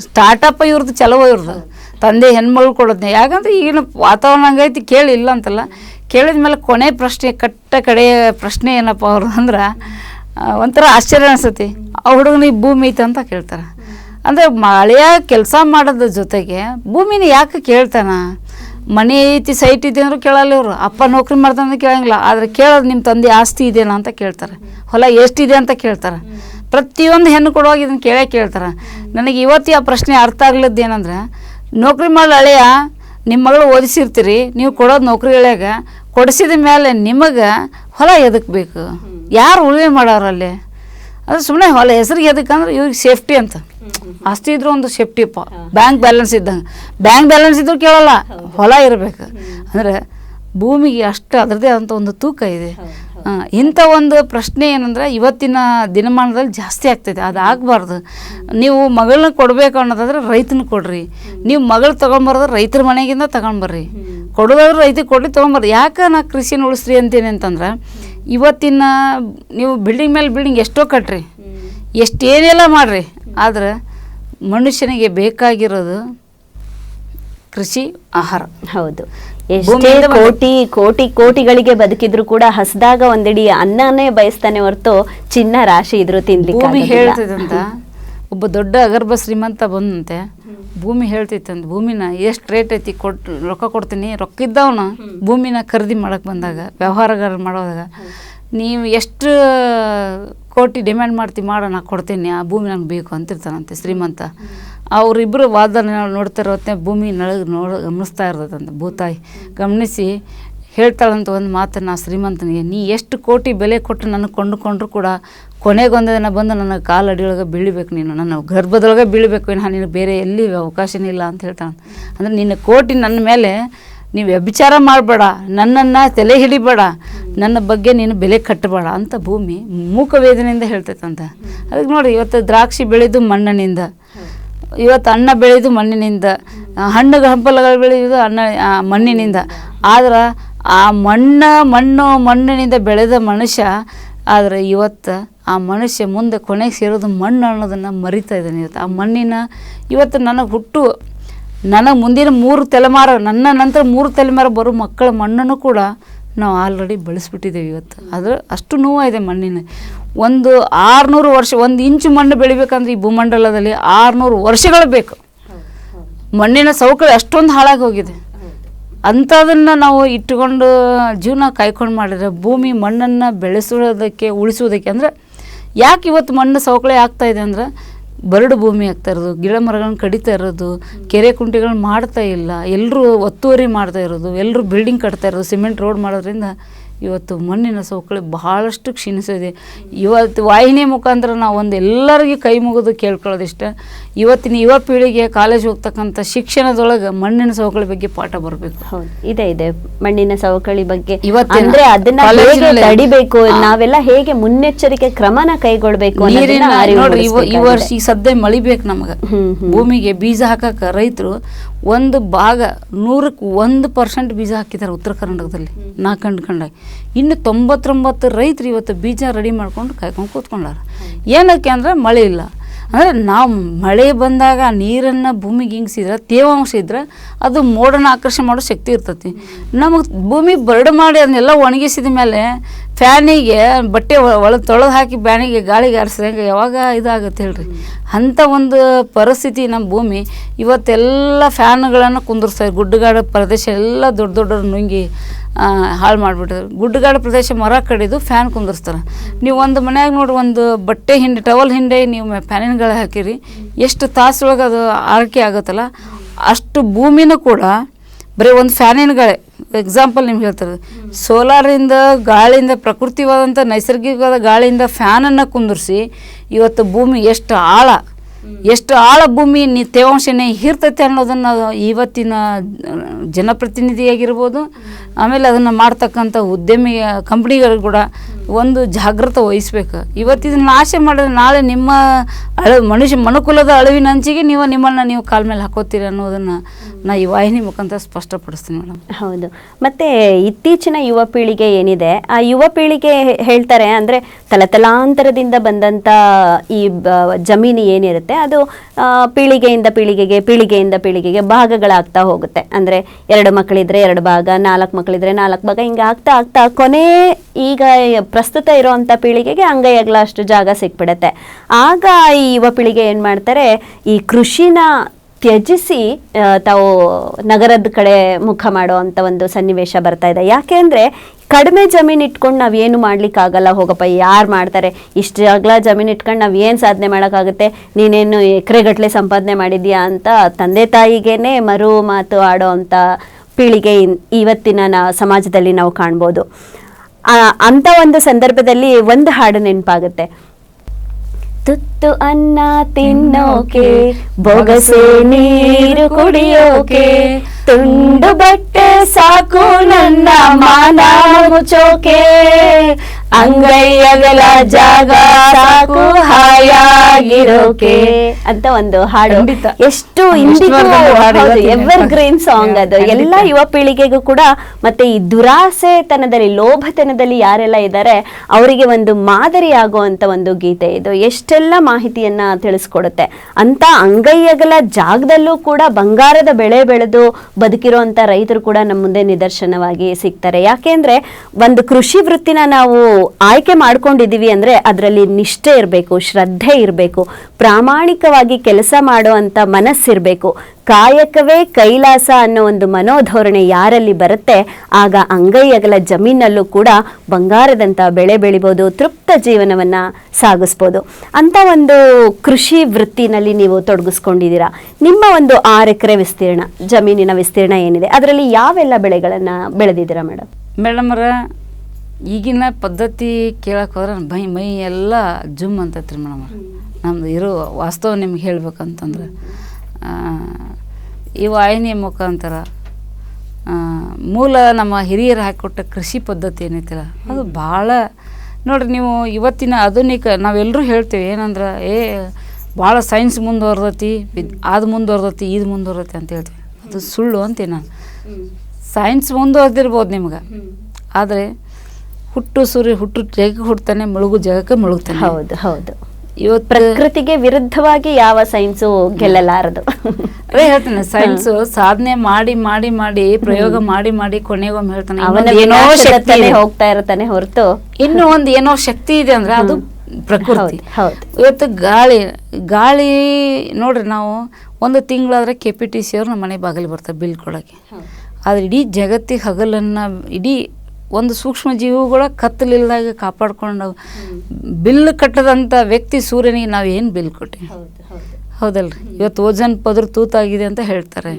ಸ್ಟಾರ್ಟಪ್ ಇವ್ರದ್ದು ಚಲೋ ಇವ್ರದ್ದು ತಂದೆ ಹೆಣ್ಮಗಳು ಕೊಡೋದ್ನ. ಯಾಕಂದ್ರೆ ಈಗಿನ ವಾತಾವರಣ ಹಂಗೈತಿ, ಕೇಳಿ ಇಲ್ಲ ಅಂತಲ್ಲ. ಕೇಳಿದ ಮೇಲೆ ಕೊನೆ ಪ್ರಶ್ನೆ, ಕಟ್ಟ ಕಡೆಯ ಪ್ರಶ್ನೆ ಏನಪ್ಪ ಅವ್ರು ಅಂದ್ರೆ ಒಂಥರ ಆಶ್ಚರ್ಯ ಅನಿಸ್ತೈತಿ. ಆ ಹುಡುಗನಿಗೆ ಭೂಮಿ ಐತೆ ಅಂತ ಕೇಳ್ತಾರೆ. ಅಂದರೆ ಮಳೆಯ ಕೆಲಸ ಮಾಡೋದ್ರ ಜೊತೆಗೆ ಭೂಮಿನ ಯಾಕೆ ಕೇಳ್ತಾನ? ಮನೆ ಐತಿ ಸೈಟ್ ಇದೆ ಅಂದ್ರೆ ಕೇಳಲ್ಲ ಇವರು. ಅಪ್ಪ ನೌಕರಿ ಮಾಡ್ತಾನೆ ಕೇಳಂಗಿಲ್ಲ. ಆದರೆ ಕೇಳೋದು ನಿಮ್ಮ ತಂದೆ ಆಸ್ತಿ ಇದೆಯಾ ಅಂತ ಕೇಳ್ತಾರೆ. ಹೊಲ ಎಷ್ಟಿದೆ ಅಂತ ಕೇಳ್ತಾರೆ. ಪ್ರತಿಯೊಂದು ಹೆಣ್ಣು ಕೊಡುವಾಗ ಇದನ್ನು ಕೇಳೇ ಕೇಳ್ತಾರೆ. ನನಗೆ ಇವತ್ತು ಆ ಪ್ರಶ್ನೆ ಅರ್ಥ ಆಗ್ಲದ್ದು ಏನಂದ್ರೆ, ನೌಕರಿ ಮಾಡಲು ಹಳೆಯ ನಿಮ್ಮ ಮಗಳು ಓದಿಸಿರ್ತೀರಿ, ನೀವು ಕೊಡೋದು ನೌಕರಿ ಹಳೆಯಾಗ, ಕೊಡಿಸಿದ ಮೇಲೆ ನಿಮಗೆ ಹೊಲ ಎದಕ್ಕೆ ಬೇಕು ಯಾರು ಉಳುವೆ ಮಾಡೋರು ಅಲ್ಲಿ? ಅದು ಸುಮ್ಮನೆ ಹೊಲ ಹೆಸರಿಗೆ ಎದಕ್ಕೆ ಅಂದ್ರೆ ಇವ್ರಿಗೆ ಸೇಫ್ಟಿ ಅಂತ. ಆಸ್ತಿ ಇದ್ರೂ ಒಂದು ಸೇಫ್ಟಿಪ್ಪ ಬ್ಯಾಂಕ್ ಬ್ಯಾಲೆನ್ಸ್ ಇದ್ದಂಗೆ. ಬ್ಯಾಂಕ್ ಬ್ಯಾಲೆನ್ಸ್ ಇದ್ರೂ ಕೇಳಲ್ಲ ಹೊಲ ಇರಬೇಕು. ಅಂದರೆ ಭೂಮಿಗೆ ಅಷ್ಟು ಅದರದೇ ಆದಂಥ ಒಂದು ತೂಕ ಇದೆ. ಇಂಥ ಒಂದು ಪ್ರಶ್ನೆ ಏನಂದ್ರೆ ಇವತ್ತಿನ ದಿನಮಾನದಲ್ಲಿ ಜಾಸ್ತಿ ಆಗ್ತೈತೆ ಅದು ಆಗಬಾರ್ದು. ನೀವು ಮಗಳನ್ನ ಕೊಡಬೇಕು ಅನ್ನೋದಾದ್ರೆ ರೈತನ ಕೊಡ್ರಿ. ನೀವು ಮಗಳು ತೊಗೊಂಬರೋದ್ರೆ ರೈತರ ಮನೆಗಿಂದ ತಗೊಂಬರ್ರಿ. ಕೊಡೋದಾದ್ರೆ ರೈತಿಗೆ ಕೊಡ್ಲಿ ತೊಗೊಂಬರ್ರಿ. ಯಾಕೆ ನಾ ಕೃಷಿನ ಉಳಿಸ್ರಿ ಅಂತೀನಿ ಅಂತಂದ್ರೆ ಇವತ್ತಿನ ನೀವು ಬಿಲ್ಡಿಂಗ್ ಮೇಲೆ ಬಿಲ್ಡಿಂಗ್ ಎಷ್ಟೋ ಕಟ್ರಿ. ಎಷ್ಟೇನೆಲ್ಲ ಮಾಡ್ರಿ. ಆದ್ರೆ ಮನುಷ್ಯನಿಗೆ ಬೇಕಾಗಿರೋದು ಕೃಷಿ ಆಹಾರ. ಹೌದು. ಎಷ್ಟೇ ಕೋಟಿ ಕೋಟಿ ಕೋಟಿಗಳಿಗೆ ಬದುಕಿದ್ರು ಕೂಡ ಹಸ್ದಾಗ ಒಂದಿಡಿ ಅನ್ನನೇ ಬಯಸ್ತಾನೆ ಹೊರತು ಚಿನ್ನ ರಾಶಿ ಇದ್ರು ತಿನ್ಲಿಕ್ಕೆ ಹೇಳ್ತದಂತ. ಒಬ್ಬ ದೊಡ್ಡ ಅಗರ್ಭ ಶ್ರೀಮಂತ ಬಂದಂತೆ, ಭೂಮಿ ಹೇಳ್ತಿತ್ತಂತೆ ಭೂಮಿನ ಎಷ್ಟು ರೇಟ್ ಐತಿ ಕೊಟ್ಟು ರೊಕ್ಕ ಕೊಡ್ತೀನಿ, ರೊಕ್ಕ ಇದ್ದವನ, ಭೂಮಿನ ಖರೀದಿ ಮಾಡೋಕೆ ಬಂದಾಗ, ವ್ಯವಹಾರಗಾರ ಮಾಡೋದಾಗ ನೀವು ಎಷ್ಟು ಕೋಟಿ ಡಿಮ್ಯಾಂಡ್ ಮಾಡ್ತೀವಿ ಮಾಡೋಣ ಕೊಡ್ತೀನಿ, ಆ ಭೂಮಿ ನಂಗೆ ಬೇಕು ಅಂತಿರ್ತಾನಂತೆ ಶ್ರೀಮಂತ. ಅವರಿಬ್ಬರು ವಾದ ನೋಡ್ತಾ ಇರೋತ್ತೆ ಭೂಮಿ ನಳಗೆ ನೋಡ, ಗಮನಿಸ್ತಾ ಇರ್ತದಂತೆ ಭೂತಾಯಿ ಗಮನಿಸಿ ಹೇಳ್ತಾಳಂತ ಒಂದು ಮಾತನ್ನು ಶ್ರೀಮಂತನಿಗೆ, ನೀ ಎಷ್ಟು ಕೋಟಿ ಬೆಲೆ ಕೊಟ್ಟು ನನಗೆ ಕೊಂಡುಕೊಂಡ್ರು ಕೂಡ ಕೊನೆಗೊಂದು ದಿನ ಬಂದು ನನ್ನ ಕಾಲು ಅಡಿಯೊಳಗೆ ಬೀಳಬೇಕು ನೀನು. ನನ್ನ ಗರ್ಭದೊಳಗೆ ಬೀಳಬೇಕು. ಇನ್ನು ನಿನಗೆ ಬೇರೆ ಎಲ್ಲಿ ಅವಕಾಶನೇ ಇಲ್ಲ ಅಂತ ಹೇಳ್ತಾನೆ ಅಂದರೆ ನಿನ್ನ ಕೋಟಿ ನನ್ನ ಮೇಲೆ ನೀವು ವ್ಯಭಿಚಾರ ಮಾಡಬೇಡ. ನನ್ನನ್ನು ತಲೆ ಹಿಡಿಬೇಡ. ನನ್ನ ಬಗ್ಗೆ ನೀನು ಬೆಲೆ ಕಟ್ಟಬೇಡ ಅಂತ ಭೂಮಿ ಮೂಕ ವೇದನೆಯಿಂದ ಹೇಳ್ತೈತಂತ. ಅದಕ್ಕೆ ನೋಡಿ, ಇವತ್ತು ದ್ರಾಕ್ಷಿ ಬೆಳೆದು ಮಣ್ಣಿನಿಂದ, ಇವತ್ತು ಅನ್ನ ಬೆಳೆದು ಮಣ್ಣಿನಿಂದ ಹಣ್ಣು ಹಂಪಲಗಳು ಬೆಳೆಯೋದು ಅನ್ನ ಮಣ್ಣಿನಿಂದ. ಆದ್ರೆ ಆ ಮಣ್ಣು ಮಣ್ಣು ಮಣ್ಣಿನಿಂದ ಬೆಳೆದ ಮನುಷ್ಯ, ಆದರೆ ಇವತ್ತು ಆ ಮನುಷ್ಯ ಮುಂದೆ ಕೊನೆಗೆ ಸೇರೋದು ಮಣ್ಣು ಅನ್ನೋದನ್ನು ಮರಿತಾ ಇದ್ದಾನೆ ಇವತ್ತು. ಆ ಮಣ್ಣಿನ ಇವತ್ತು ನನಗೆ ಹುಟ್ಟು, ನನಗೆ ಮುಂದಿನ ಮೂರು ತಲೆಮಾರ, ನನ್ನ ನಂತರ ಮೂರು ತಲೆಮಾರ ಬರೋ ಮಕ್ಕಳ ಮಣ್ಣನ್ನು ಕೂಡ ನಾವು ಆಲ್ರೆಡಿ ಬೆಳೆಸ್ಬಿಟ್ಟಿದ್ದೇವೆ ಇವತ್ತು. ಅದು ಅಷ್ಟು ನೋವಾಗಿದೆ ಮಣ್ಣಿನ. ಒಂದು ಆರುನೂರು ವರ್ಷ, ಒಂದು ಇಂಚು ಮಣ್ಣು ಬೆಳಿಬೇಕಂದ್ರೆ ಈ ಭೂಮಂಡಲದಲ್ಲಿ ಆರುನೂರು ವರ್ಷಗಳು ಬೇಕು. ಮಣ್ಣಿನ ಸವಕಳಿ ಅಷ್ಟೊಂದು ಹಾಳಾಗಿ ಹೋಗಿದೆ. ಅಂಥದನ್ನು ನಾವು ಇಟ್ಟುಕೊಂಡು ಜೀವನ ಕಾಯ್ಕೊಂಡು ಮಾಡಿದ್ರೆ ಭೂಮಿ ಮಣ್ಣನ್ನು ಬೆಳೆಸೋದಕ್ಕೆ ಉಳಿಸೋದಕ್ಕೆ ಅಂದರೆ ಯಾಕೆ ಇವತ್ತು ಮಣ್ಣು ಸವಕಳಿ ಆಗ್ತಾ ಇದೆ ಅಂದ್ರೆ ಬರಡು ಭೂಮಿ ಆಗ್ತಾ ಇರೋದು, ಗಿಡ ಮರಗಳನ್ನ ಕಡಿತಾ ಇರೋದು, ಕೆರೆ ಕುಂಟೆಗಳನ್ನ ಮಾಡ್ತಾ ಇಲ್ಲ ಎಲ್ಲರೂ ಒತ್ತುವರಿ ಮಾಡ್ತಾ ಇರೋದು ಎಲ್ಲರೂ ಬಿಲ್ಡಿಂಗ್ ಕಟ್ತಾ ಇರೋದು ಸಿಮೆಂಟ್ ರೋಡ್ ಮಾಡೋದ್ರಿಂದ ಇವತ್ತು ಮಣ್ಣಿನ ಸವಕಳಿ ಬಹಳಷ್ಟು ಕ್ಷೀಣಿಸಿದೆ. ಇವತ್ತು ವಾಹಿನಿ ಮುಖಾಂತರ ನಾವು ಒಂದು ಎಲ್ಲರಿಗೂ ಕೈ ಮುಗಿದು ಕೇಳ್ಕೊಳ್ಳೋದಿಷ್ಟ. ಇವತ್ತಿನ ಯುವ ಪೀಳಿಗೆ ಕಾಲೇಜ್ ಹೋಗ್ತಕ್ಕಂಥ ಶಿಕ್ಷಣದೊಳಗೆ ಮಣ್ಣಿನ ಸವಕಳಿ ಬಗ್ಗೆ ಪಾಠ ಬರಬೇಕು. ಇದೆ ಇದೆ. ಮಣ್ಣಿನ ಸವಕಳಿ ಬಗ್ಗೆ ಇವತ್ತು ಅದನ್ನ ಹೇಗೆ ತಡಿಬೇಕು ನಾವೆಲ್ಲ ಹೇಗೆ ಮುನ್ನೆಚ್ಚರಿಕೆ ಕ್ರಮನ ಕೈಗೊಳ್ಬೇಕು ನೀರಿನ ನೋಡ್ರಿ ಈ ವರ್ಷ ಈ ಸದ್ಯ ಮಳಿ ಬೇಕು ನಮಗೆ. ಭೂಮಿಗೆ ಬೀಜ ಹಾಕಕ್ಕೆ ರೈತರು ಒಂದು ಭಾಗ ನೂರಕ್ಕೆ ಒಂದು ಪರ್ಸೆಂಟ್ ಬೀಜ ಹಾಕಿದ್ದಾರೆ ಉತ್ತರ ಕರ್ನಾಟಕದಲ್ಲಿ. ನಾ ಕಂಡ್ಕೊಂಡಾಗ ಇನ್ನು ತೊಂಬತ್ತೊಂಬತ್ತು ರೈತರು ಇವತ್ತು ಬೀಜ ರೆಡಿ ಮಾಡ್ಕೊಂಡು ಕಾಯ್ಕೊಂಡು ಕೂತ್ಕೊಂಡಾರ. ಏನಕ್ಕೆ ಅಂದ್ರೆ ಮಳೆ ಇಲ್ಲ. ಅಂದರೆ ನಾವು ಮಳೆ ಬಂದಾಗ ನೀರನ್ನು ಭೂಮಿಗೆ ಹಿಂಗ್ಸಿದ್ರೆ ತೇವಾಂಶ ಇದ್ರೆ ಅದು ಮೋಡನ ಆಕರ್ಷಣೆ ಮಾಡೋ ಶಕ್ತಿ ಇರ್ತೈತಿ. ನಮಗೆ ಭೂಮಿ ಬರಡು ಮಾಡಿ ಅದನ್ನೆಲ್ಲ ಒಣಗಿಸಿದ ಮೇಲೆ ಫ್ಯಾನಿಗೆ ಬಟ್ಟೆ ಒಳಗೆ ತೊಳೆದು ಹಾಕಿ ಫ್ಯಾನಿಗೆ ಗಾಳಿಗೆ ಆರಿಸಿದಂಗೆ ಯಾವಾಗ ಇದಾಗುತ್ತೆ ಹೇಳ್ರಿ. ಅಂಥ ಒಂದು ಪರಿಸ್ಥಿತಿ ನಮ್ಮ ಭೂಮಿ ಇವತ್ತೆಲ್ಲ ಫ್ಯಾನ್ಗಳನ್ನು ಕುಂದಿರ್ಸ್ತಾರೆ ಗುಡ್ಡಗಾಡ ಪ್ರದೇಶ ಎಲ್ಲ ದೊಡ್ಡ ದೊಡ್ಡವ್ರು ನುಂಗಿ ಹಾಳು ಮಾಡಿಬಿಟ್ಟಿದ್ರು. ಗುಡ್ಡಗಾಡ ಪ್ರದೇಶ ಮರ ಕಡಿದು ಫ್ಯಾನ್ ಕುಂದಿರ್ಸ್ತಾರೆ. ನೀವು ಒಂದು ಮನ್ಯಾಗ ನೋಡಿ, ಒಂದು ಬಟ್ಟೆ ಹಿಂಡೆ, ಟವಲ್ ಹಿಂಡೆ ನೀವು ಫ್ಯಾನಿನ್ಗಳು ಹಾಕಿರಿ, ಎಷ್ಟು ತಾಸೊಳಗೆ ಅದು ಆರಕೆ ಆಗುತ್ತಲ್ಲ. ಅಷ್ಟು ಭೂಮಿನೂ ಕೂಡ ಬರೀ ಒಂದು ಫ್ಯಾನಿನಗಳೇ ಎಕ್ಸಾಂಪಲ್ ನಿಮ್ಗೆ ಹೇಳ್ತಾರೆ ಸೋಲಾರಿಂದ ಗಾಳಿಯಿಂದ ಪ್ರಕೃತಿವಾದಂಥ ನೈಸರ್ಗಿಕವಾದ ಗಾಳಿಯಿಂದ ಫ್ಯಾನನ್ನು ಕುಂದಿರಿಸಿ, ಇವತ್ತು ಭೂಮಿ ಎಷ್ಟು ಆಳ? ಎಷ್ಟು ಆಳ ಭೂಮಿ ನಿ ತೇವಾಂಶನೇ ಹೀರ್ತೈತೆ ಅನ್ನೋದನ್ನು ಇವತ್ತಿನ, ಜನಪ್ರತಿನಿಧಿಯಾಗಿರ್ಬೋದು. ಆಮೇಲೆ ಅದನ್ನು ಮಾಡ್ತಕ್ಕಂಥ ಉದ್ಯಮಿ ಕಂಪ್ನಿಗಳು ಕೂಡ ಒಂದು ಜಾಗೃತ ವಹಿಸ್ಬೇಕು. ಇವತ್ತು ಇದನ್ನ ನಾಶ ಮಾಡಿದ್ರೆ ನಾಳೆ ನಿಮ್ಮ ಅಳ, ಮನುಷ್ಯ ಮನುಕುಲದ ಅಳಿವಿನ ಅಂಚಿಗೆ ನೀವು ನಿಮ್ಮನ್ನು ನೀವು ಕಾಲ ಮೇಲೆ ಹಾಕೋತೀರಿ ಅನ್ನೋದನ್ನು ನಾ ಈ ವಾಹಿನಿ ಮುಖಾಂತರ ಸ್ಪಷ್ಟಪಡಿಸ್ತೀನಿ ಮೇಡಮ್. ಹೌದು. ಮತ್ತು ಇತ್ತೀಚಿನ ಯುವ ಪೀಳಿಗೆ ಏನಿದೆ? ಆ ಯುವ ಪೀಳಿಗೆ ಹೇಳ್ತಾರೆ ಅಂದರೆ ತಲತಲಾಂತರದಿಂದ ಬಂದಂಥ ಈ ಜಮೀನು ಏನಿರುತ್ತೆ ಅದು ಪೀಳಿಗೆಯಿಂದ ಪೀಳಿಗೆಗೆ ಪೀಳಿಗೆಯಿಂದ ಪೀಳಿಗೆಗೆ ಭಾಗಗಳಾಗ್ತಾ ಹೋಗುತ್ತೆ. ಅಂದರೆ ಎರಡು ಮಕ್ಕಳಿದ್ರೆ ಎರಡು ಭಾಗ, ನಾಲ್ಕು ಮಕ್ಕಳಿದ್ರೆ ನಾಲ್ಕು ಭಾಗ, ಹಿಂಗೆ ಆಗ್ತಾ ಆಗ್ತಾ ಕೊನೆ ಈಗ ಪ್ರಸ್ತುತ ಇರುವಂಥ ಪೀಳಿಗೆಗೆ ಅಂಗೈ ಅಷ್ಟು ಜಾಗ ಸಿಕ್ಬಿಡತ್ತೆ. ಆಗ ಈ ಯುವ ಪೀಳಿಗೆ ಏನು ಮಾಡ್ತಾರೆ, ಈ ಕೃಷಿನ ತ್ಯಜಿಸಿ ತಾವು ನಗರದ ಕಡೆ ಮುಖ ಮಾಡುವಂಥ ಒಂದು ಸನ್ನಿವೇಶ ಬರ್ತಾ ಇದೆ. ಯಾಕೆ ಅಂದರೆ, ಕಡಿಮೆ ಜಮೀನು ಇಟ್ಕೊಂಡು ನಾವೇನು ಮಾಡ್ಲಿಕ್ಕಾಗಲ್ಲ ಹೋಗಪ್ಪ, ಯಾರು ಮಾಡ್ತಾರೆ? ಇಷ್ಟು ಅಗಲ ಜಮೀನು ಇಟ್ಕೊಂಡು ನಾವು ಏನು ಸಾಧನೆ ಮಾಡೋಕ್ಕಾಗುತ್ತೆ? ನೀನೇನು ಎಕರೆಗಟ್ಟಲೆ ಸಂಪಾದನೆ ಮಾಡಿದ್ಯಾ ಅಂತ ತಂದೆ ತಾಯಿಗೇನೆ ಮರು ಮಾತು ಆಡೋ ಅಂತ ಪೀಳಿಗೆ ಇವತ್ತಿನ ನಾ, ಸಮಾಜದಲ್ಲಿ ನಾವು ಕಾಣ್ಬೋದು. ಅಂತ ಒಂದು ಸಂದರ್ಭದಲ್ಲಿ ಒಂದು ಹಾಡು ನೆನಪಾಗುತ್ತೆ. ತುತ್ತು ಅನ್ನ ತಿನ್ನೋಕೆ, ಬೊಗಸೆ ನೀರು ಕುಡಿಯೋಕೆ, ತುಂಡು ಬಟ್ಟೆ ಸಾಕು ನನ್ನ ಮಾನ ಮುಚ್ಚೋಕೆ. ಅಂಗೈಯಗಲ ಜಾಗ ಸಾಕು ಹಾಯಾಗಿರೋಕೆ. ಅಂತ ಒಂದು ಹಾಡು. ಎಷ್ಟು ಎವರ್ ಗ್ರೀನ್ ಸಾಂಗ್ ಅದು. ಎಲ್ಲ ಯುವ ಪೀಳಿಗೆಗೂ ಕೂಡ ಮತ್ತೆ ಈ ದುರಾಸೆತನದಲ್ಲಿ ಲೋಭತನದಲ್ಲಿ ಯಾರೆಲ್ಲ ಇದ್ದಾರೆ ಅವರಿಗೆ ಒಂದು ಮಾದರಿ ಆಗುವಂತ ಒಂದು ಗೀತೆ ಇದು. ಎಷ್ಟೆಲ್ಲ ಮಾಹಿತಿಯನ್ನ ತಿಳಿಸ್ಕೊಡುತ್ತೆ. ಅಂತ ಅಂಗೈಯಗಲ ಜಾಗದಲ್ಲೂ ಕೂಡ ಬಂಗಾರದ ಬೆಳೆ ಬೆಳೆದು ಬದುಕಿರುವಂತ ರೈತರು ಕೂಡ ನಮ್ಮ ಮುಂದೆ ನಿದರ್ಶನವಾಗಿ ಸಿಗ್ತಾರೆ. ಯಾಕೆಂದ್ರೆ ಒಂದು ಕೃಷಿ ವೃತ್ತಿನ ನಾವು ಆಯ್ಕೆ ಮಾಡ್ಕೊಂಡಿದ್ದೀವಿ ಅಂದ್ರೆ ಅದರಲ್ಲಿ ನಿಷ್ಠೆ ಇರಬೇಕು, ಶ್ರದ್ಧೆ ಇರಬೇಕು, ಪ್ರಾಮಾಣಿಕವಾಗಿ ಕೆಲಸ ಮಾಡುವಂತ ಮನಸ್ಸಿರಬೇಕು. ಕಾಯಕವೇ ಕೈಲಾಸ ಅನ್ನೋ ಒಂದು ಮನೋಧೋರಣೆ ಯಾರಲ್ಲಿ ಬರುತ್ತೆ, ಆಗ ಅಂಗೈಯಗಲ ಜಮೀನಲ್ಲೂ ಕೂಡ ಬಂಗಾರದಂಥ ಬೆಳೆ ಬೆಳಿಬೋದು, ತೃಪ್ತ ಜೀವನವನ್ನ ಸಾಗಿಸ್ಬೋದು. ಅಂತ ಒಂದು ಕೃಷಿ ವೃತ್ತಿನಲ್ಲಿ ನೀವು ತೊಡಗಿಸ್ಕೊಂಡಿದ್ದೀರಾ? ನಿಮ್ಮ ಒಂದು ಆರು ಎಕರೆ ವಿಸ್ತೀರ್ಣ, ಜಮೀನಿನ ವಿಸ್ತೀರ್ಣ ಏನಿದೆ? ಅದರಲ್ಲಿ ಯಾವೆಲ್ಲ ಬೆಳೆಗಳನ್ನು ಬೆಳೆದಿದ್ದೀರಾ ಮೇಡಮ್ ಮೇಡಮ್ರ ಈಗಿನ ಪದ್ಧತಿ ಕೇಳಕ್ಕೆ ಹೋದ್ರೆ ಮೈ ಮೈ ಎಲ್ಲ ಜುಮ್ ಅಂತೈತ್ರಿ ಮೇಡಮ್ ನಮ್ದು ಇರೋ ವಾಸ್ತವ ನಿಮ್ಗೆ ಹೇಳ್ಬೇಕಂತಂದ್ರೆ ಈ ವಾಹಿನಿ ಮುಖಾಂತರ ಮೂಲ ನಮ್ಮ ಹಿರಿಯರು ಹಾಕಿಕೊಟ್ಟ ಕೃಷಿ ಪದ್ಧತಿ ಏನೈತಿಲ್ಲ ಅದು ಭಾಳ ನೋಡ್ರಿ ನೀವು ಇವತ್ತಿನ ಆಧುನಿಕ ನಾವೆಲ್ಲರೂ ಹೇಳ್ತೇವೆ ಏನಂದ್ರೆ ಏ ಭಾಳ ಸೈನ್ಸ್ ಮುಂದುವರ್ದತಿ ವಿದ್ ಅದು ಮುಂದುವರ್ದತಿ ಇದು ಮುಂದುವರ್ದತಿ ಅಂತ ಹೇಳ್ತೀವಿ. ಅದು ಸುಳ್ಳು ಅಂತೀನಿ ನಾನು. ಸೈನ್ಸ್ ಮುಂದುವರೆದಿರ್ಬೋದು ನಿಮ್ಗೆ. ಆದರೆ ಹುಟ್ಟು ಸೂರ್ಯ ಹುಟ್ಟು ಜಗಕ್ಕೆ ಹುಡ್ತಾನೆ ಮುಳುಗು ಜಗಕ್ಕೆ ಮುಳುಗ್ತಾನೆ. ಹೌದು ಹೌದು. ಇವತ್ತು ಪ್ರಕೃತಿಗೆ ವಿರುದ್ಧವಾಗಿ ಯಾವ ಸೈನ್ಸು ಗೆಲ್ಲಲಾರದು. ಅದೇ ಹೇಳ್ತಾನೆ ಸೈನ್ಸ್ ಸಾಧನೆ ಮಾಡಿ ಮಾಡಿ ಮಾಡಿ ಪ್ರಯೋಗ ಮಾಡಿ ಮಾಡಿ ಕೊನೆಗೊಮ್ಮೆ ಹೇಳ್ತಾನೆ ಏನೋ ಶಕ್ತಿ ಹೋಗ್ತಾ ಇರ್ತಾನೆ ಹೊರತು. ಇನ್ನೂ ಒಂದು ಏನೋ ಶಕ್ತಿ ಇದೆ ಅಂದ್ರೆ ಅದು ಪ್ರಕೃತಿ. ಇವತ್ತು ಗಾಳಿ ಗಾಳಿ ನೋಡ್ರಿ ನಾವು ಒಂದು ತಿಂಗಳಾದ್ರೆ ಕೆ ಪಿ ಟಿ ಸಿ ಅವ್ರು ನಮ್ಮ ಮನೆ ಬಾಗಿಲು ಬರ್ತಾರೆ ಬಿಲ್ ಕೊಡೋಕ್ಕೆ ಆದ್ರೆ ಇಡೀ ಜಗತ್ತಿಗೆ ಹಗಲನ್ನು ಇಡೀ ಒಂದು ಸೂಕ್ಷ್ಮ ಜೀವಿಗಳ ಕತ್ತಲಿಲ್ಲದಾಗ ಕಾಪಾಡ್ಕೊಂಡು ಬಿಲ್ ಕಟ್ಟದಂಥ ವ್ಯಕ್ತಿ ಸೂರ್ಯನಿಗೆ ನಾವು ಏನು ಬಿಲ್ ಕೊಟ್ಟಿವಿ? ಹೌದಲ್ರಿ? ಇವತ್ತು ಓಜನ್ ಪದ್ರ ತೂತಾಗಿದೆ ಅಂತ ಹೇಳ್ತಾರೆ.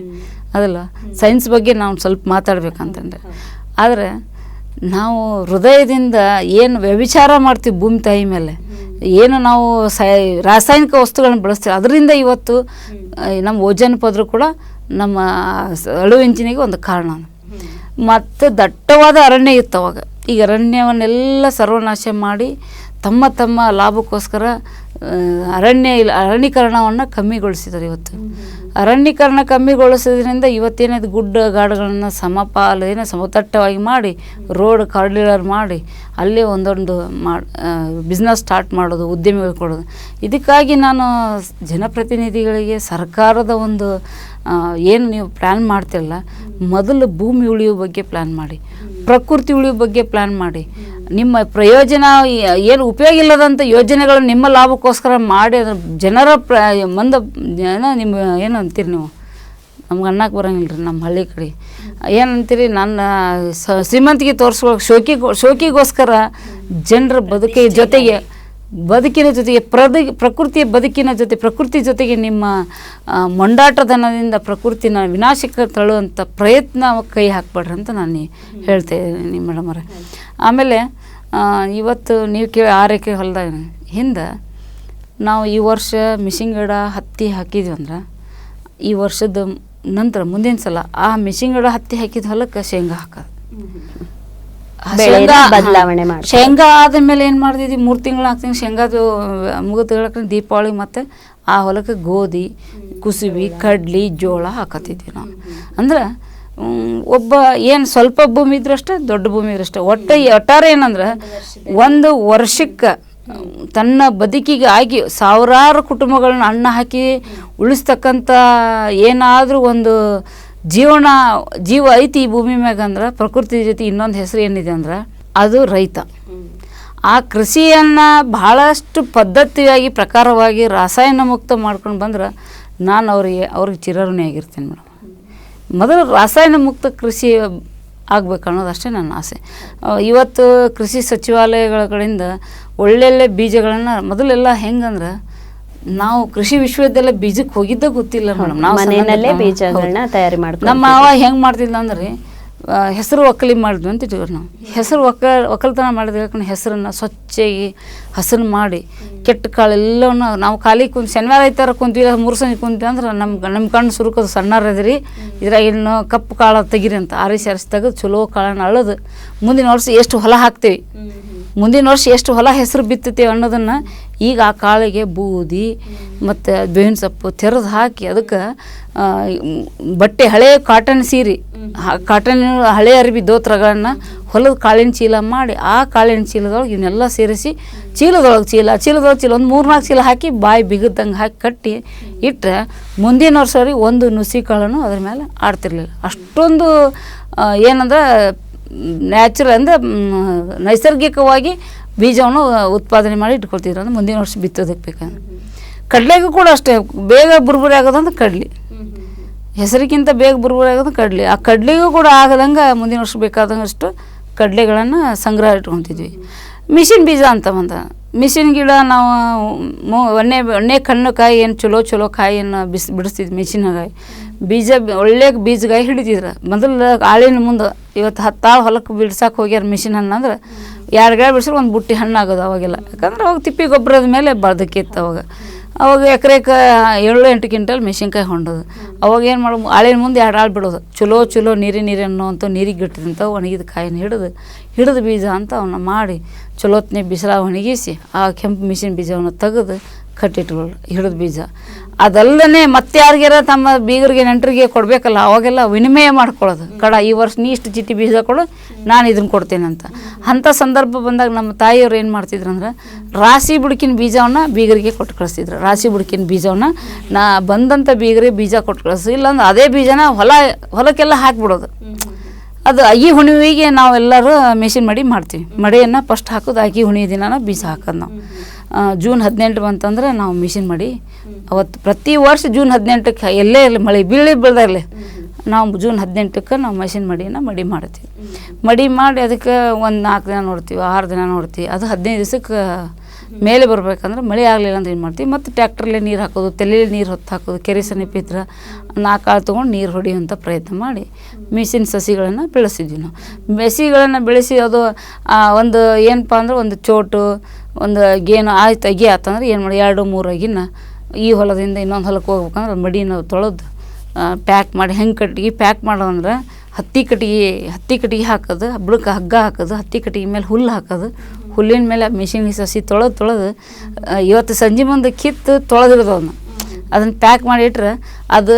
ಅದಲ್ಲ ಸೈನ್ಸ್ ಬಗ್ಗೆ ನಾವು ಸ್ವಲ್ಪ ಮಾತಾಡ್ಬೇಕಂತಂದ್ರೆ. ಆದರೆ ನಾವು ಹೃದಯದಿಂದ ಏನು ವ್ಯವಿಚಾರ ಮಾಡ್ತೀವಿ ಭೂಮಿ ತಾಯಿ ಮೇಲೆ ಏನು ನಾವು ಸೈ ರಾಸಾಯನಿಕ ವಸ್ತುಗಳನ್ನ ಬಳಸ್ತೀವಿ ಅದರಿಂದ ಇವತ್ತು ನಮ್ಮ ಓಜನ್ ಪದ್ರ ಕೂಡ ನಮ್ಮ ಅಳುವಿಂಚಿನಿಗೆ ಒಂದು ಕಾರಣ. ಮತ್ತು ದಟ್ಟವಾದ ಅರಣ್ಯ ಇತ್ತು ಅವಾಗ. ಈಗ ಅರಣ್ಯವನ್ನೆಲ್ಲ ಸರ್ವನಾಶ ಮಾಡಿ ತಮ್ಮ ತಮ್ಮ ಲಾಭಕ್ಕೋಸ್ಕರ ಅರಣ್ಯ ಇಲ್ಲ ಅರಣ್ಯೀಕರಣವನ್ನು ಕಮ್ಮಿಗೊಳಿಸಿದ್ದಾರೆ ಇವತ್ತು. ಅರಣ್ಯೀಕರಣ ಕಮ್ಮಿಗೊಳಿಸೋದ್ರಿಂದ ಇವತ್ತೇನಿದೆ ಗುಡ್ಡ ಗಾಡುಗಳನ್ನು ಸಮಪಾಲು ಏನೋ ಸಮತಟ್ಟವಾಗಿ ಮಾಡಿ, ರೋಡ್ ಕಾರ್ಡಿಲರ್ ಮಾಡಿ, ಅಲ್ಲೇ ಒಂದೊಂದು ಮಾಡಿ ಬಿಸ್ನೆಸ್ ಸ್ಟಾರ್ಟ್ ಮಾಡೋದು, ಉದ್ಯಮಿಗಳು ಕೊಡೋದು. ಇದಕ್ಕಾಗಿ ನಾನು ಜನಪ್ರತಿನಿಧಿಗಳಿಗೆ, ಸರ್ಕಾರದ ಒಂದು ಏನು ನೀವು ಪ್ಲ್ಯಾನ್ ಮಾಡ್ತಿಲ್ಲ, ಮೊದಲು ಭೂಮಿ ಉಳಿಯೋ ಬಗ್ಗೆ ಪ್ಲ್ಯಾನ್ ಮಾಡಿ, ಪ್ರಕೃತಿ ಉಳಿಯೋ ಬಗ್ಗೆ ಪ್ಲ್ಯಾನ್ ಮಾಡಿ. ನಿಮ್ಮ ಪ್ರಯೋಜನ ಏನು ಉಪಯೋಗ ಇಲ್ಲದಂಥ ಯೋಜನೆಗಳು ನಿಮ್ಮ ಲಾಭಕ್ಕೋಸ್ಕರ ಮಾಡಿ ಅದ್ರ ಜನರ ಪ್ರ ಮಂದ ನಿಮ್ಮ ಏನು ಅಂತೀರಿ ನೀವು? ನಮ್ಗೆ ಅನ್ನಕ್ಕೆ ಬರಂಗಿಲ್ಲ ರೀ ನಮ್ಮ ಹಳ್ಳಿ ಕಡೆ. ಏನಂತೀರಿ ನನ್ನ ಸ ಶ್ರೀಮಂತಿಗೆ ತೋರಿಸ್ಕೊಳಕ್ಕೆ ಶೋಕಿ ಶೋಕಿಗೋಸ್ಕರ ಜನರ ಬದುಕಿ ಜೊತೆಗೆ ಬದುಕಿನ ಜೊತೆಗೆ ಪ್ರದಿ, ಪ್ರಕೃತಿಯ ಬದುಕಿನ ಜೊತೆ, ಪ್ರಕೃತಿ ಜೊತೆಗೆ ನಿಮ್ಮ ಮೊಂಡಾಟದನದಿಂದ ಪ್ರಕೃತಿನ ವಿನಾಶಕ್ಕೆ ತಳ್ಳುವಂಥ ಪ್ರಯತ್ನ ಕೈ ಹಾಕ್ಬೇಡ್ರಿ ಅಂತ ನಾನು ಹೇಳ್ತೇನೆ ಅವರೇ. ಆಮೇಲೆ ಇವತ್ತು ನೀವು ಕೇಳಿ ಆರು ಎಕರೆ ಹೊಲದಾಗ ಹಿಂದೆ ನಾವು ಈ ವರ್ಷ ಮಿಷಿನ್ ಗಿಡ ಹತ್ತಿ ಹಾಕಿದ್ವಿ ಅಂದ್ರೆ, ಈ ವರ್ಷದ ನಂತರ ಮುಂದಿನ ಸಲ ಆ ಮಿಷಿನ್ ಗಿಡ ಹತ್ತಿ ಹಾಕಿದ ಹೊಲಕ್ಕೆ ಶೇಂಗಾ ಹಾಕೋದು. ಶೇಂಗಾ- ಬದಲಾವಣೆ ಮಾಡಿ. ಶೇಂಗಾ ಆದಮೇಲೆ ಏನು ಮಾಡ್ತಿದ್ವಿ ಮೂರು ತಿಂಗಳು ಹಾಕ್ತೀನಿ ಶೇಂಗಾದು ಮುಗಿದ ದೀಪಾವಳಿ ಮತ್ತೆ ಆ ಹೊಲಕ್ಕೆ ಗೋಧಿ ಕುಸುಬಿ ಕಡ್ಲಿ ಜೋಳ ಹಾಕತ್ತಿದ್ವಿ ನಾವು. ಅಂದ್ರೆ ಒಬ್ಬ ಏನು ಸ್ವಲ್ಪ ಭೂಮಿ ಇದ್ರಷ್ಟೇ ದೊಡ್ಡ ಭೂಮಿ ಇದ್ರಷ್ಟೇ ಒಟ್ಟು ಒಟ್ಟಾರೆ ಏನಂದ್ರೆ ಒಂದು ವರ್ಷಕ್ಕೆ ತನ್ನ ಬದುಕಿಗೆ ಆಗಿ ಸಾವಿರಾರು ಕುಟುಂಬಗಳನ್ನ ಅನ್ನ ಹಾಕಿ ಉಳಿಸ್ತಕ್ಕಂಥ ಏನಾದರೂ ಒಂದು ಜೀವನ, ಜೀವ ಐತಿ ಈ ಭೂಮಿ ಮ್ಯಾಗ ಅಂದ್ರೆ ಪ್ರಕೃತಿ ಜೊತೆ ಇನ್ನೊಂದು ಹೆಸರು ಏನಿದೆ ಅಂದ್ರೆ ಅದು ರೈತ. ಆ ಕೃಷಿಯನ್ನು ಬಹಳಷ್ಟು ಪದ್ಧತಿಯಾಗಿ ಪ್ರಕಾರವಾಗಿ ರಾಸಾಯನ ಮುಕ್ತ ಮಾಡ್ಕೊಂಡು ಬಂದ್ರೆ ನಾನು ಅವರಿಗೆ, ಅವ್ರಿಗೆ ಚಿರಋಣಿ ಆಗಿರ್ತೀನಿ ಮೇಡಮ್ ಮೊದಲು ರಾಸಾಯನ ಮುಕ್ತ ಕೃಷಿ ಆಗ್ಬೇಕು ಅನ್ನೋದು ಅಷ್ಟೇ ನನ್ನ ಆಸೆ. ಇವತ್ತು ಕೃಷಿ ಸಚಿವಾಲಯಗಳ ಕಡೆಯಿಂದ ಒಳ್ಳೊಳ್ಳೆ ಬೀಜಗಳನ್ನು ಮೊದಲೆಲ್ಲ ಹೆಂಗಂದ್ರೆ ನಾವು ಕೃಷಿ ವಿಶ್ವವಿದ್ಯಾಲಯ ಬೀಜಕ್ಕೆ ಹೋಗಿದ್ದ ಗೊತ್ತಿಲ್ಲ ಮೇಡಮ್. ನಾವು ಮನೆಯಲ್ಲೇ ಬೀಜಗಳನ್ನ ತಯಾರಿ ಮಾಡ್ಕೊಂಡು ನಮ್ಮ ಮಾವ ಹೆಂಗೆ ಮಾಡ್ತಿದ್ದ ಅಂದ್ರೆ ಹೆಸರು ಒಕ್ಕಲಿ ಮಾಡಿದ್ವಿ ಅಂತ ಇಟ್ಕೊಂಡು ನಾವು. ಹೆಸರು ಒಕ್ಕ ಒಕ್ಕಲ್ತನ ಮಾಡಿದ ಹೆಸರನ್ನು ಸ್ವಚ್ಛಾಗಿ ಹಸರು ಮಾಡಿ ಕೆಟ್ಟ ಕಾಳೆಲ್ಲವನ್ನು ನಾವು ಖಾಲಿ ಕುಂತು ಶನಿವಾರ ಐತಾರ ಕುಂತೀವಿ ಮೂರು ಸಂಜೆ ಕುಂತೀವಿ ಅಂದ್ರೆ ನಮ್ಮ ನಮ್ಮ ಕಣ್ಣು ಸುರುಕೋದು ಸಣ್ಣರದ್ರಿ ಇದ್ರಾಗ ಇನ್ನು ಕಪ್ಪು ಕಾಳು ತೆಗಿರಿ ಅಂತ ಆರಿಸಿ ಆರಿಸಿ ತೆಗೆದು ಚಲೋ ಕಾಳನ್ನು ಅಳದು. ಮುಂದಿನ ವರ್ಷ ಎಷ್ಟು ಹೊಲ ಹಾಕ್ತೀವಿ. ಮುಂದಿನ ವರ್ಷ ಎಷ್ಟು ಹೊಲ ಹೆಸರು ಬಿತ್ತುತ್ತೇವೆ ಅನ್ನೋದನ್ನು ಈಗ ಆ ಕಾಳಿಗೆ ಬೂದಿ ಮತ್ತು ಬೇವಿನ ಸೊಪ್ಪು ತೆರೆದು ಹಾಕಿ ಅದಕ್ಕೆ ಬಟ್ಟೆ ಹಳೆ ಕಾಟನ್ ಸೀರೆ ಕಾಟನ್ ಹಳೆ ಅರಿವಿ ದೋತ್ರಗಳನ್ನು ಹೊಲದ ಕಾಳಿನ ಚೀಲ ಮಾಡಿ ಆ ಕಾಳಿನ ಚೀಲದೊಳಗೆ ಇವನ್ನೆಲ್ಲ ಸೇರಿಸಿ ಚೀಲದೊಳಗೆ ಚೀಲ ಚೀಲದೊಳಗೆ ಚೀಲ ಒಂದು ಮೂರ್ನಾಲ್ಕು ಚೀಲ ಹಾಕಿ ಬಾಯಿ ಬಿಗದಂಗೆ ಹಾಕಿ ಕಟ್ಟಿ ಇಟ್ಟರೆ ಮುಂದಿನ ವರ್ಷವ್ರಿಗೆ ಒಂದು ನುಸಿ ಕಾಳನ್ನು ಅದ್ರ ಮೇಲೆ ಆಡ್ತಿರ್ಲಿಲ್ಲ. ಅಷ್ಟೊಂದು ಏನಂದ್ರೆ ನ್ಯಾಚುರಲ್ ಅಂದರೆ ನೈಸರ್ಗಿಕವಾಗಿ ಬೀಜವನ್ನು ಉತ್ಪಾದನೆ ಮಾಡಿ ಇಟ್ಕೊಳ್ತಿದ್ರು ಅಂದ್ರೆ ಮುಂದಿನ ವರ್ಷ ಬಿತ್ತೋದಕ್ಕೆ ಬೇಕಂದ್ರೆ. ಕಡಲೆಗೂ ಕೂಡ ಅಷ್ಟೇ, ಬೇಗ ಬುರ್ಬುರಿ ಆಗೋದಂದ್ರೆ ಕಡ್ಲಿ. ಹೆಸರಿಗಿಂತ ಬೇಗ ಬುರ್ಬುರಿ ಆಗೋದು ಕಡ್ಲೆ. ಆ ಕಡ್ಲಿಗೂ ಕೂಡ ಆಗದಂಗೆ ಮುಂದಿನ ವರ್ಷ ಬೇಕಾದಂಗಷ್ಟು ಕಡಲೆಗಳನ್ನು ಸಂಗ್ರಹ ಇಟ್ಕೊತಿದ್ವಿ ಮಿಷಿನ್ ಬೀಜ ಅಂತ ಬಂದ. ಮಿಷಿನ್ ಗಿಡ ನಾವು ಒಣ್ಣೆ ಒಣ್ಣೆ ಕಣ್ಣು ಕಾಯಿ ಏನು ಚಲೋ ಚಲೋ ಕಾಯಿಯನ್ನು ಬಿಸಿ ಬಿಡಿಸ್ತಿದ್ವಿ ಮಿಷಿನಾಗ ಬೀಜ ಒಳ್ಳೆ ಬೀಜಗಾಯಿ ಹಿಡಿತಿದ್ರು ಮೊದಲು ಆಳಿನ ಮುಂದೆ ಇವತ್ತು ಹತ್ತಾಳು ಹೊಲಕ್ಕೆ ಬಿಡ್ಸಕ್ಕೆ ಹೋಗ್ಯಾರ ಮಿಷಿನ್ ಹಣ್ಣು ಅಂದ್ರೆ ಎರಡು ಗಾಯ ಬಿಡಿಸಿದ್ರೆ ಒಂದು ಬುಟ್ಟಿ ಹಣ್ಣು ಆಗೋದು ಅವಾಗೆಲ್ಲ. ಯಾಕಂದ್ರೆ ಅವಾಗ ತಿಪ್ಪಿ ಗೊಬ್ಬರದ ಮೇಲೆ ಬಳ್ದಕ್ಕಿತ್ತು ಅವಾಗ. ಅವಾಗ ಎಕರೆಗೆ ಏಳು ಎಂಟು ಕ್ವಿಂಟಲ್ ಮೆಣಸಿನ್ಕಾಯಿ ಹೊಂಡೋದು. ಅವಾಗ ಏನು ಮಾಡೋದು ಆಳಿನ ಮುಂದೆ ಎರಡು ಆಳು ಬಿಡೋದು. ಚಲೋ ಚಲೋ ನೀರಿ ನೀರು ಅನ್ನೋವಂಥ ನೀರಿಗೆ ಗಿಟ್ಟಿದಂಥ ಒಣಗಿದ ಕಾಯಿನ ಹಿಡಿದು ಹಿಡಿದು ಬೀಜ ಅಂತ ಅವನ್ನ ಮಾಡಿ ಚಲೋತ್ನೇ ಬಿಸಿಲ ಒಣಗಿಸಿ ಆ ಕೆಂಪು ಮಿಷಿನ್ ಬೀಜವನ್ನು ತೆಗೆದು ಕಟ್ಟಿಟ್ಕೊಳ್ಳಿ ಹಿಡಿದು ಬೀಜ. ಅದಲ್ಲದೆ ಮತ್ತೆ ಯಾರಿಗಾರ ತಮ್ಮ ಬೀಗರಿಗೆ, ನೆಂಟರಿಗೆ ಕೊಡಬೇಕಲ್ಲ, ಅವಾಗೆಲ್ಲ ವಿನಿಮಯ ಮಾಡ್ಕೊಳ್ಳೋದು. ಕಡ, ಈ ವರ್ಷ ನೀ ಇಷ್ಟು ಚೀಟಿ ಬೀಜ ಕೊಡು, ನಾನು ಇದನ್ನು ಕೊಡ್ತೇನೆ ಅಂತ. ಅಂಥ ಸಂದರ್ಭ ಬಂದಾಗ ನಮ್ಮ ತಾಯಿಯವ್ರು ಏನು ಮಾಡ್ತಿದ್ರು ಅಂದ್ರೆ, ರಾಶಿ ಬುಡಕಿನ ಬೀಜವನ್ನು ಬೀಗರಿಗೆ ಕೊಟ್ಟು ಕಳಿಸ್ತಿದ್ರು. ರಾಶಿ ಬುಡಕಿನ ಬೀಜವನ್ನು ನಾ ಬಂದಂಥ ಬೀಗರಿಗೆ ಬೀಜ ಕೊಟ್ಟು ಕಳಿಸಿ, ಇಲ್ಲಾಂದ್ರೆ ಅದೇ ಬೀಜನ ಹೊಲ, ಹೊಲಕ್ಕೆಲ್ಲ ಹಾಕಿಬಿಡೋದು. ಅದು ಅಗಿ ಹುಣ್ಣಿಮೆಗೆ ನಾವೆಲ್ಲರೂ ಮೆಷಿನ್ ಮಡಿ ಮಾಡ್ತೀವಿ. ಮಡಿಯನ್ನು ಫಸ್ಟ್ ಹಾಕೋದು ಅಗಿ ಹುಣಿ ದಿನ ಬೀಜ ಹಾಕೋದು ನಾವು. ಜೂನ್ ಹದಿನೆಂಟು ಬಂತಂದ್ರೆ ನಾವು ಮಿಷಿನ್ ಮಾಡಿ ಅವತ್ತು ಪ್ರತಿ ವರ್ಷ ಜೂನ್ ಹದಿನೆಂಟಕ್ಕೆ ಎಲ್ಲೇ ಇರಲಿ, ಮಳೆ ಬೀಳಿ ಬೀಳ್ದಾಗಲಿ ನಾವು ಜೂನ್ ಹದಿನೆಂಟಕ್ಕೆ ನಾವು ಮಷಿನ್ ಮಡಿನ ಮಡಿ ಮಾಡ್ತೀವಿ. ಮಡಿ ಮಾಡಿ ಅದಕ್ಕೆ ಒಂದು ನಾಲ್ಕು ದಿನ ನೋಡ್ತೀವಿ, ಆರು ದಿನ ನೋಡ್ತೀವಿ. ಅದು ಹದಿನೈದು ದಿವಸಕ್ಕೆ ಮೇಲೆ ಬರಬೇಕಂದ್ರೆ ಮಳೆ ಆಗಲಿಲ್ಲ ಅಂದ್ರೆ ಏನು ಮಾಡ್ತೀವಿ? ಮತ್ತು ಟ್ಯಾಕ್ಟ್ರಲ್ಲೇ ನೀರು ಹಾಕೋದು ತಲೆಯಲ್ಲಿ ನೀರು ಹೊತ್ತು ಹಾಕೋದು, ಕೆರೆ ಸನಿಪಿತ್ರ ನಾಲ್ಕು ತೊಗೊಂಡು ನೀರು ಹೊಡೆಯುವಂಥ ಪ್ರಯತ್ನ ಮಾಡಿ ಮಿಷಿನ್ ಸಸಿಗಳನ್ನು ಬೆಳೆಸಿದ್ವಿ ನಾವು. ಸಸಿಗಳನ್ನು ಬೆಳೆಸಿ ಅದು ಒಂದು ಏನಪ್ಪ ಅಂದ್ರೆ ಒಂದು ಚೋಟು ಒಂದು ಗೇನು ಆಯ್ತು, ಅಗಿ ಆತಂದ್ರೆ ಏನು ಮಾಡಿ, ಎರಡು, ಮೂರು ಅಗಿನ ಈ ಹೊಲದಿಂದ ಇನ್ನೊಂದು ಹೊಲಕ್ಕೆ ಹೋಗ್ಬೇಕಂದ್ರೆ ಮಡಿನ ತೊಳೆದು ಪ್ಯಾಕ್ ಮಾಡಿ, ಹೆಂಗೆ ಕಟ್ಟಿಗೆ ಪ್ಯಾಕ್ ಮಾಡೋದಂದ್ರೆ ಹತ್ತಿ ಕಟ್ಟಿಗೆ ಹತ್ತಿ ಕಟ್ಟಿಗೆ ಹಾಕೋದು ಹಬ್ಳಕ್ಕೆ ಹಗ್ಗ ಹಾಕೋದು, ಹತ್ತಿ ಕಟ್ಟಿಗೆ ಮೇಲೆ ಹುಲ್ಲು ಹಾಕೋದು, ಹುಲ್ಲಿನ ಮೇಲೆ ಮಿಷಿನ್ ಸಸಿ ತೊಳೆದು ತೊಳೆದು ಇವತ್ತು ಸಂಜೆ ಮುಂದೆ ಕಿತ್ತು ತೊಳೆದಿರೋದು ಅವನ್ನ ಅದನ್ನು ಪ್ಯಾಕ್ ಮಾಡಿ ಇಟ್ರೆ ಅದು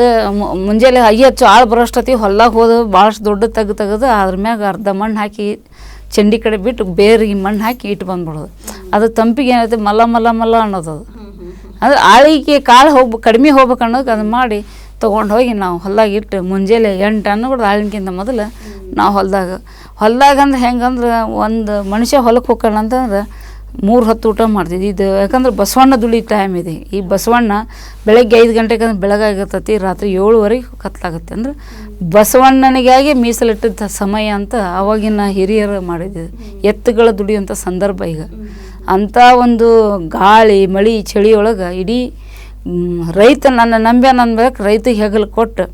ಮುಂಜಾನೆ ಐ ಹಚ್ಚು ಆಳು ಬರೋಷ್ಟೊತ್ತಿ ಹೊಲ್ದಾಗ ಹೋದ ಭಾಳಷ್ಟು ದೊಡ್ಡ ತೆಗ್ದು ತೆಗೆದು, ಅದ್ರ ಮ್ಯಾಗ ಅರ್ಧ ಮಣ್ಣು ಹಾಕಿ ಚಂಡಿ ಕಡೆ ಬಿಟ್ಟು ಬೇರಿಗೆ ಮಣ್ಣು ಹಾಕಿ ಇಟ್ಟು ಬಂದ್ಬಿಡೋದು. ಅದು ತಂಪಿಗೆ ಏನಾಯ್ತು? ಮಲ್ಲ ಮಲ್ಲ ಮಲ್ಲ ಅನ್ನೋದು ಅದು. ಅದು ಆಳಿಗೆ ಕಾಳು ಹೋಗ್ಬೇಕು ಕಡಿಮೆ ಹೋಗ್ಬೇಕು ಅನ್ನೋದಕ್ಕೆ ಅದು ಮಾಡಿ ತೊಗೊಂಡು ಹೋಗಿ ನಾವು ಹೊಲ್ದಾಗ ಇಟ್ಟು ಮುಂಜಾನೆ ಎಂಟು ಅನ್ನ ಕೂಡ ಆಳಿನಕ್ಕಿಂತ ಮೊದಲು ನಾವು ಹೊಲ್ದಾಗ. ಹೊಲ್ದಾಗ ಅಂದ್ರೆ ಹೆಂಗಂದ್ರೆ ಒಂದು ಮನುಷ್ಯ ಹೊಲಕ್ಕೆ ಹೋಗೋಣ ಅಂತಂದ್ರೆ ಮೂರು ಹೊತ್ತು ಊಟ ಮಾಡ್ತಿದ್ವಿ. ಇದು ಯಾಕಂದ್ರೆ ಬಸವಣ್ಣ ದುಳಿ ಟೈಮ್ ಇದೆ. ಈ ಬಸವಣ್ಣ ಬೆಳಗ್ಗೆ ಐದು ಗಂಟೆಗೆ ಅಂದ್ರೆ ಬೆಳಗಾಗಿರ್ತತಿ ರಾತ್ರಿ ಏಳುವರೆಗೆ ಕತ್ಲಾಗುತ್ತೆ ಅಂದ್ರೆ ಬಸವಣ್ಣನಿಗಾಗಿ ಮೀಸಲಿಟ್ಟಿದ್ದ ಸಮಯ ಅಂತ ಅವಾಗಿನ ಹಿರಿಯರು ಮಾಡಿದ್ದು. ಎತ್ತುಗಳ ದುಡಿಯುವಂಥ ಸಂದರ್ಭ ಈಗ. ಅಂಥ ಒಂದು ಗಾಳಿ, ಮಳೆ, ಚಳಿಯೊಳಗೆ ಇಡೀ ರೈತ ನನ್ನ ನಂಬ್ಯ ಅನ್ಬೇಕು ರೈತಗೆ ಹೆಗಲು ಕೊಟ್ಟು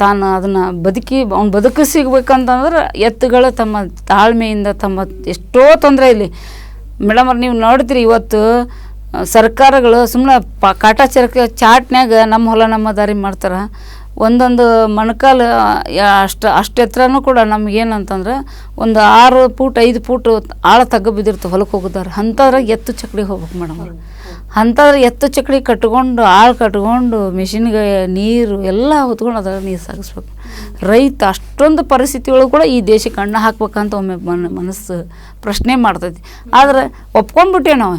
ತಾನು ಅದನ್ನು ಬದುಕಿ, ಅವ್ನು ಬದುಕು ಸಿಗ್ಬೇಕಂತಂದ್ರೆ ಎತ್ತುಗಳು ತಮ್ಮ ತಾಳ್ಮೆಯಿಂದ ತಮ್ಮ ಎಷ್ಟೋ ತೊಂದರೆ ಇಲ್ಲಿ. ಮೇಡಮ್ ನೀವು ನೋಡಿದ್ರಿ ಇವತ್ತು ಸರ್ಕಾರಗಳು ಸುಮ್ಮನೆ ಪ ಕಾಟಾಚಾರಕ್ಕೆ ಚಾಟ್ನ್ಯಾಗ ನಮ್ಮ ಹೊಲ ನಮ್ಮ ದಾರಿ ಮಾಡ್ತಾರೆ. ಒಂದೊಂದು ಮೊಣಕಾಲು ಅಷ್ಟು ಅಷ್ಟು ಎತ್ತರನೂ ಕೂಡ ನಮಗೇನಂತಂದ್ರೆ ಒಂದು ಆರು ಫೂಟ್ ಐದು ಫೂಟ್ ಆಳ ತಗ್ಗ ಬಿದ್ದಿರ್ತವೆ ಹೊಲಕ್ಕೆ ಹೋಗಿದ್ದಾರೆ ಅಂಥದ್ರಾಗ ಎತ್ತು ಚಕ್ಡಿ ಹೋಗ್ಬೇಕು ಮೇಡಮ್. ಅಂಥದ್ರ ಎತ್ತು ಚಕ್ಡಿ ಕಟ್ಕೊಂಡು, ಆಳು ಕಟ್ಕೊಂಡು, ಮಿಷಿನ್ಗೆ ನೀರು ಎಲ್ಲ ಹೊತ್ಕೊಂಡು ಅದ್ರಾಗ ನೀರು ಸಾಗಿಸ್ಬೇಕು. ರೈತ ಅಷ್ಟೊಂದು ಪರಿಸ್ಥಿತಿ ಒಳಗೆ ಕೂಡ ಈ ದೇಶಕ್ಕೆ ಕಣ್ಣು ಹಾಕ್ಬೇಕಂತ ಒಮ್ಮೆ ಮನ, ಮನಸ್ಸು ಪ್ರಶ್ನೆ ಮಾಡ್ತೈತಿ. ಆದ್ರೆ ಒಪ್ಕೊಂಡ್ಬಿಟ್ಟೇವೆ ನಾವು.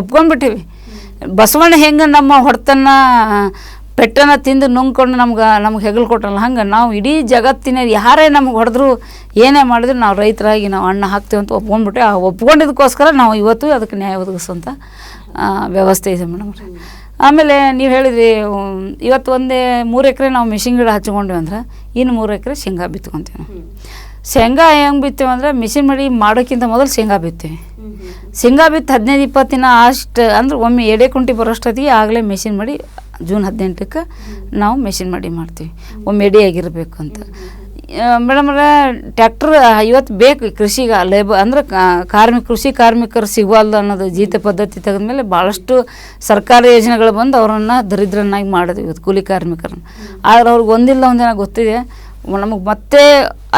ಒಪ್ಕೊಂಡ್ಬಿಟ್ಟಿವಿ. ಬಸವಣ್ಣ ಹೆಂಗೆ ನಮ್ಮ ಹೊಡೆತನ್ನ ಪೆಟ್ಟನ ತಿಂದು ನುಂಗ್ಕೊಂಡು ನಮ್ಗೆ ನಮ್ಗೆ ಹೆಗಲು ಕೊಟ್ಟಲ್ಲ ಹಂಗೆ ನಾವು ಇಡೀ ಜಗತ್ತಿನ ಯಾರೇ ನಮ್ಗೆ ಹೊಡೆದ್ರು ಏನೇ ಮಾಡಿದ್ರು ನಾವು ರೈತರಾಗಿ ನಾವು ಅಣ್ಣ ಹಾಕ್ತೀವಿ ಅಂತ ಒಪ್ಕೊಂಡ್ಬಿಟ್ಟೆ ಆ ಒಪ್ಕೊಂಡಿದ್ದಕ್ಕೋಸ್ಕರ ನಾವು ಇವತ್ತು ಅದಕ್ಕೆ ನ್ಯಾಯ ಒದಗಿಸುವಂಥ ವ್ಯವಸ್ಥೆ ಇದೆ ಮೇಡಮ್ ಆಮೇಲೆ ನೀವು ಹೇಳಿದ್ರಿ ಇವತ್ತು ಒಂದೇ ಮೂರು ಎಕರೆ ನಾವು ಮಿಷಿನ್ ಗಿಡ ಹಚ್ಕೊಂಡ್ವಿ ಅಂದ್ರೆ ಇನ್ನು ಮೂರು ಎಕರೆ ಶೇಂಗಾ ಬಿತ್ಕೊತೀವಿ ನಾವು. ಶೇಂಗಾ ಹೆಂಗೆ ಬಿತ್ತೀವಿ ಅಂದ್ರೆ, ಮಿಷಿನ್ ಮಡಿ ಮಾಡೋಕ್ಕಿಂತ ಮೊದಲು ಶೇಂಗಾ ಬಿತ್ತೀವಿ. ಶೇಂಗಾ ಬಿತ್ತು ಹದಿನೈದು, ಇಪ್ಪತ್ತು ದಿನ ಅಷ್ಟು, ಅಂದ್ರೆ ಒಮ್ಮೆ ಎಡೆ ಕುಂಟಿ ಬರೋಷ್ಟೊತ್ತಿಗೆ ಆಗಲೇ ಮಿಷಿನ್ ಮಾಡಿ ಜೂನ್ ಹದಿನೆಂಟಕ್ಕೆ ನಾವು ಮೆಷಿನ್ ಮಾಡಿ ಮಾಡ್ತೀವಿ. ಒಮ್ಮೆ ಆಗಿರಬೇಕು ಅಂತ. ಮೇಡಮ್ ಟ್ಯಾಕ್ಟ್ರ್ ಇವತ್ತು ಬೇಕು ಕೃಷಿಗೆ ಲೇಬರ್ ಅಂದ್ರೆ ಕಾರ್ಮಿಕ ಕೃಷಿ ಕಾರ್ಮಿಕರು ಸಿಗವಲ್ದು ಅನ್ನೋದು ಜೀತ ಪದ್ಧತಿ ತೆಗೆದ್ಮೇಲೆ ಭಾಳಷ್ಟು ಸರ್ಕಾರಿ ಯೋಜನೆಗಳು ಬಂದು ಅವರನ್ನು ದರಿದ್ರನ್ನಾಗಿ ಮಾಡೋದು ಇವತ್ತು ಕೂಲಿ ಕಾರ್ಮಿಕರನ್ನ. ಆದ್ರೆ ಅವ್ರಿಗೆ ಒಂದಿಲ್ಲ ಒಂದಿನ ಗೊತ್ತಿದೆ, ನಮಗೆ ಮತ್ತೆ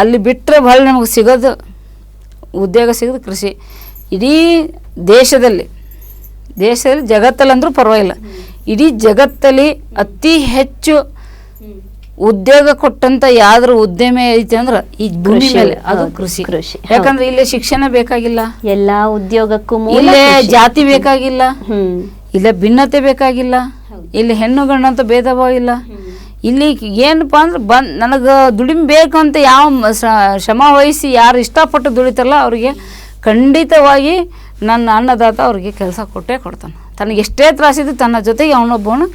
ಅಲ್ಲಿ ಬಿಟ್ಟರೆ ಭಾಳ ನಮಗೆ ಸಿಗೋದು, ಉದ್ಯೋಗ ಸಿಗೋದು ಕೃಷಿ. ಇಡೀ ದೇಶದಲ್ಲಿ ದೇಶದಲ್ಲಿ ಜಗತ್ತಲ್ಲಿ ಅಂದ್ರೂ ಪರವಾಗಿಲ್ಲ. ಇಡೀ ಜಗತ್ತಲ್ಲಿ ಅತಿ ಹೆಚ್ಚು ಉದ್ಯೋಗ ಕೊಟ್ಟಂತ ಯಾವ್ದ್ರ ಉದ್ಯಮ ಐತಿ ಅಂದ್ರ ಈ ಭೂಮಿ. ಮೇಲೆ. ಅದು ಕೃಷಿ. ಕೃಷಿ. ಯಾಕಂದ್ರೆ ಇಲ್ಲಿ ಶಿಕ್ಷಣ ಬೇಕಾಗಿಲ್ಲ. ಎಲ್ಲಾ ಉದ್ಯೋಗಕ್ಕೂ ಇಲ್ಲೇ ಜಾತಿ ಬೇಕಾಗಿಲ್ಲ. ಇಲ್ಲ ಭಿನ್ನತೆ ಬೇಕಾಗಿಲ್ಲ. ಇಲ್ಲಿ ಹೆಣ್ಣು ಗಣ್ಣ ಅಂತ ಭೇದ ಭಾವ ಇಲ್ಲ ಇಲ್ಲಿ ಏನಪ್ಪಾ ಅಂದ್ರೆ ಬಂದ್ ನನಗೆ ದುಡಿಮೆ ಬೇಕು ಅಂತ ಯಾವ ಶ್ರಮ ವಹಿಸಿ ಯಾರು ಇಷ್ಟಪಟ್ಟು ದುಡಿತಾರಲ್ಲ ಅವ್ರಿಗೆ ಖಂಡಿತವಾಗಿ ನನ್ನ ಅನ್ನದಾತ ಅವ್ರಿಗೆ ಕೆಲಸ ಕೊಟ್ಟೇ ಕೊಡ್ತಾನೆ. ತನಗೆ ಎಷ್ಟೇ ತ್ರಾಸಿದ್ರು ತನ್ನ ಜೊತೆಗೆ ಅವನೊಬ್ಬನು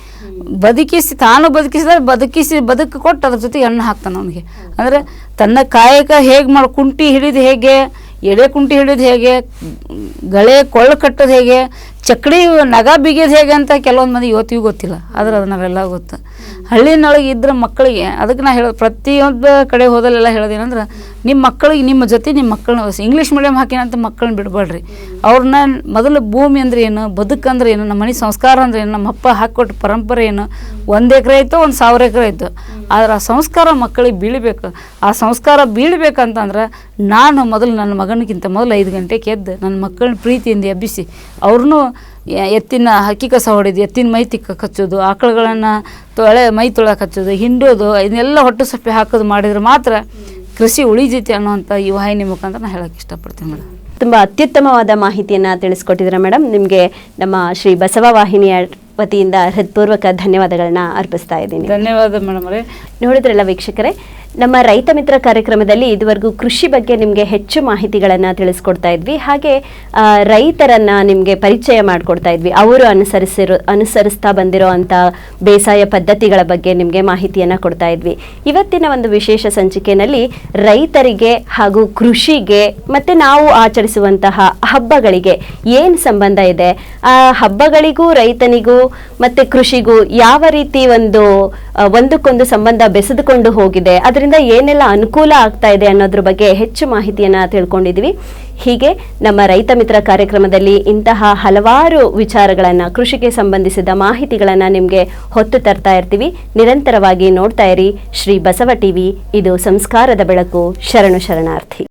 ಬದುಕಿಸಿ, ತಾನು ಬದುಕಿಸಿದ್ರೆ ಬದುಕಿಸಿ ಬದುಕು ಕೊಟ್ಟು ಅದ್ರ ಜೊತೆಗೆ ಅನ್ನ ಹಾಕ್ತಾನೆ ಅವನಿಗೆ. ಅಂದರೆ ತನ್ನ ಕಾಯಕ ಹೇಗೆ ಮಾಡಿ, ಕುಂಟಿ ಹಿಡಿದು ಹೇಗೆ, ಎಡೆ ಕುಂಟಿ ಹಿಡಿದು ಹೇಗೆ, ಗಳೆ ಕೊಳ್ಳು ಕಟ್ಟೋದು ಹೇಗೆ ಚಕ್ಡಿ ನಗ ಬಿಗಿಯೋದು ಹೇಗೆ ಅಂತ ಕೆಲವೊಂದು ಮಂದಿ ಇವತ್ತಿಗೂ ಗೊತ್ತಿಲ್ಲ. ಆದ್ರೆ ಅದು ನಾವೆಲ್ಲ ಗೊತ್ತು. ಹಳ್ಳಿನೊಳಗೆ ಇದ್ರೆ ಮಕ್ಕಳಿಗೆ, ಅದಕ್ಕೆ ನಾ ಹೇಳೋದು ಪ್ರತಿಯೊಂದು ಕಡೆ ಹೋದಲ್ಲೆಲ್ಲ ಹೇಳೋದೇನಂದ್ರೆ ನಿಮ್ಮ ಮಕ್ಕಳಿಗೆ, ನಿಮ್ಮ ಜೊತೆ ನಿಮ್ಮ ಮಕ್ಕಳನ್ನ ಇಂಗ್ಲೀಷ್ ಮೀಡಿಯಮ್ ಹಾಕಿನಂತ ಮಕ್ಕಳನ್ನ ಬಿಡಬೇಡ್ರಿ ಅವ್ರನ್ನ ಮೊದಲು ಭೂಮಿ ಅಂದ್ರೆ ಏನು ಬದುಕಂದ್ರೆ ಏನು ನಮ್ಮ ಮನೆ ಸಂಸ್ಕಾರ ಅಂದ್ರೆ ಏನು ನಮ್ಮ ಅಪ್ಪ ಹಾಕ್ಕೊಟ್ಟು ಪರಂಪರೆ ಏನು, ಒಂದು ಎಕರೆ ಆಯಿತು, ಒಂದು ಸಾವಿರ ಎಕರೆ ಆಯಿತು. ಆದ್ರೆ ಆ ಸಂಸ್ಕಾರ ಮಕ್ಕಳಿಗೆ ಬೀಳಬೇಕು. ಆ ಸಂಸ್ಕಾರ ಬೀಳ್ಬೇಕಂತಂದ್ರೆ, ನಾನು ಮೊದಲು ನನ್ನ ಮಗನಿಗಿಂತ ಮೊದಲು ಐದು ಗಂಟೆಗೆ ಎದ್ದು, ನನ್ನ ಮಕ್ಕಳನ್ನ ಪ್ರೀತಿಯಿಂದ ಎಬ್ಬಿಸಿ ಅವ್ರನ್ನೂ ಎತ್ತಿನ ಹಕ್ಕಿ ಕಸ ಹೊಡೆದು ಎತ್ತಿನ ಮೈ ತಿಕ್ಕ ಕಚ್ಚೋದು ಆಕಳುಗಳನ್ನು ತೊಳೆ ಮೈ ತೊಳಕ್ಕೆ ಹಚ್ಚೋದು ಹಿಂಡೋದು ಇದನ್ನೆಲ್ಲ ಹೊಟ್ಟು ಸಪ್ಪೆ ಹಾಕೋದು ಮಾಡಿದ್ರೆ ಮಾತ್ರ ಕೃಷಿ ಉಳಿತೈತಿ ಅನ್ನೋಂಥ ಈ ವಾಹಿನಿ ಮುಖಾಂತರ ನಾನು ಹೇಳಕ್ಕೆ ಇಷ್ಟಪಡ್ತೀನಿ ಮೇಡಮ್ ತುಂಬ ಅತ್ಯುತ್ತಮವಾದ ಮಾಹಿತಿಯನ್ನು ತಿಳಿಸ್ಕೊಟ್ಟಿದ್ರೆ ಮೇಡಮ್ ನಿಮಗೆ ನಮ್ಮ ಶ್ರೀ ಬಸವ ವಾಹಿನಿಯ ವತಿಯಿಂದ ಹೃತ್ಪೂರ್ವಕ ಧನ್ಯವಾದಗಳನ್ನ ಅರ್ಪಿಸ್ತಾ ಇದ್ದೀನಿ. ಧನ್ಯವಾದ ಮೇಡಮ್ ನೋಡಿದ್ರಲ್ಲ ವೀಕ್ಷಕರೇ ನಮ್ಮ ರೈತ ಮಿತ್ರ ಕಾರ್ಯಕ್ರಮದಲ್ಲಿ ಇದುವರೆಗೂ ಕೃಷಿ ಬಗ್ಗೆ ನಿಮಗೆ ಹೆಚ್ಚು ಮಾಹಿತಿಗಳನ್ನು ತಿಳಿಸ್ಕೊಡ್ತಾ ಇದ್ವಿ. ಹಾಗೆ ರೈತರನ್ನ ನಿಮಗೆ ಪರಿಚಯ ಮಾಡಿಕೊಡ್ತಾ ಇದ್ವಿ. ಅವರು ಅನುಸರಿಸಿರೋ, ಅನುಸರಿಸ್ತಾ ಬಂದಿರೋ ಅಂಥ ಬೇಸಾಯ ಪದ್ಧತಿಗಳ ಬಗ್ಗೆ ನಿಮಗೆ ಮಾಹಿತಿಯನ್ನು ಕೊಡ್ತಾ ಇದ್ವಿ. ಇವತ್ತಿನ ಒಂದು ವಿಶೇಷ ಸಂಚಿಕೆಯಲ್ಲಿ ರೈತರಿಗೆ ಹಾಗೂ ಕೃಷಿಗೆ, ಮತ್ತು ನಾವು ಆಚರಿಸುವಂತಹ ಹಬ್ಬಗಳಿಗೆ ಏನು ಸಂಬಂಧ ಇದೆ? ಆ, ಹಬ್ಬಗಳಿಗೂ, ರೈತನಿಗೂ, ಮತ್ತು ಕೃಷಿಗೂ ಯಾವ ರೀತಿ ಒಂದು ಒಂದಕ್ಕೊಂದು ಸಂಬಂಧ ಬೆಸೆದುಕೊಂಡು ಹೋಗಿದೆ? ಅದರಿಂದ ಏನೆಲ್ಲ ಅನುಕೂಲ ಆಗ್ತಾ ಇದೆ ಅನ್ನೋದ್ರ ಬಗ್ಗೆ ಹೆಚ್ಚು ಮಾಹಿತಿಯನ್ನ ತಿಳ್ಕೊಂಡಿದ್ವಿ. ಹೀಗೆ ನಮ್ಮ ರೈತ ಮಿತ್ರ ಕಾರ್ಯಕ್ರಮದಲ್ಲಿ ಇಂತಹ ಹಲವಾರು ವಿಚಾರಗಳನ್ನ, ಕೃಷಿಗೆ ಸಂಬಂಧಿಸಿದ ಮಾಹಿತಿಗಳನ್ನ ನಿಮಗೆ ಹೊತ್ತು ತರ್ತಾ ಇರ್ತೀವಿ. ನಿರಂತರವಾಗಿ ನೋಡ್ತಾ ಇರಿ. ಶ್ರೀ ಬಸವ ಟಿವಿ, ಇದು ಸಂಸ್ಕಾರದ ಬೆಳಕು. ಶರಣು ಶರಣಾರ್ಥಿ.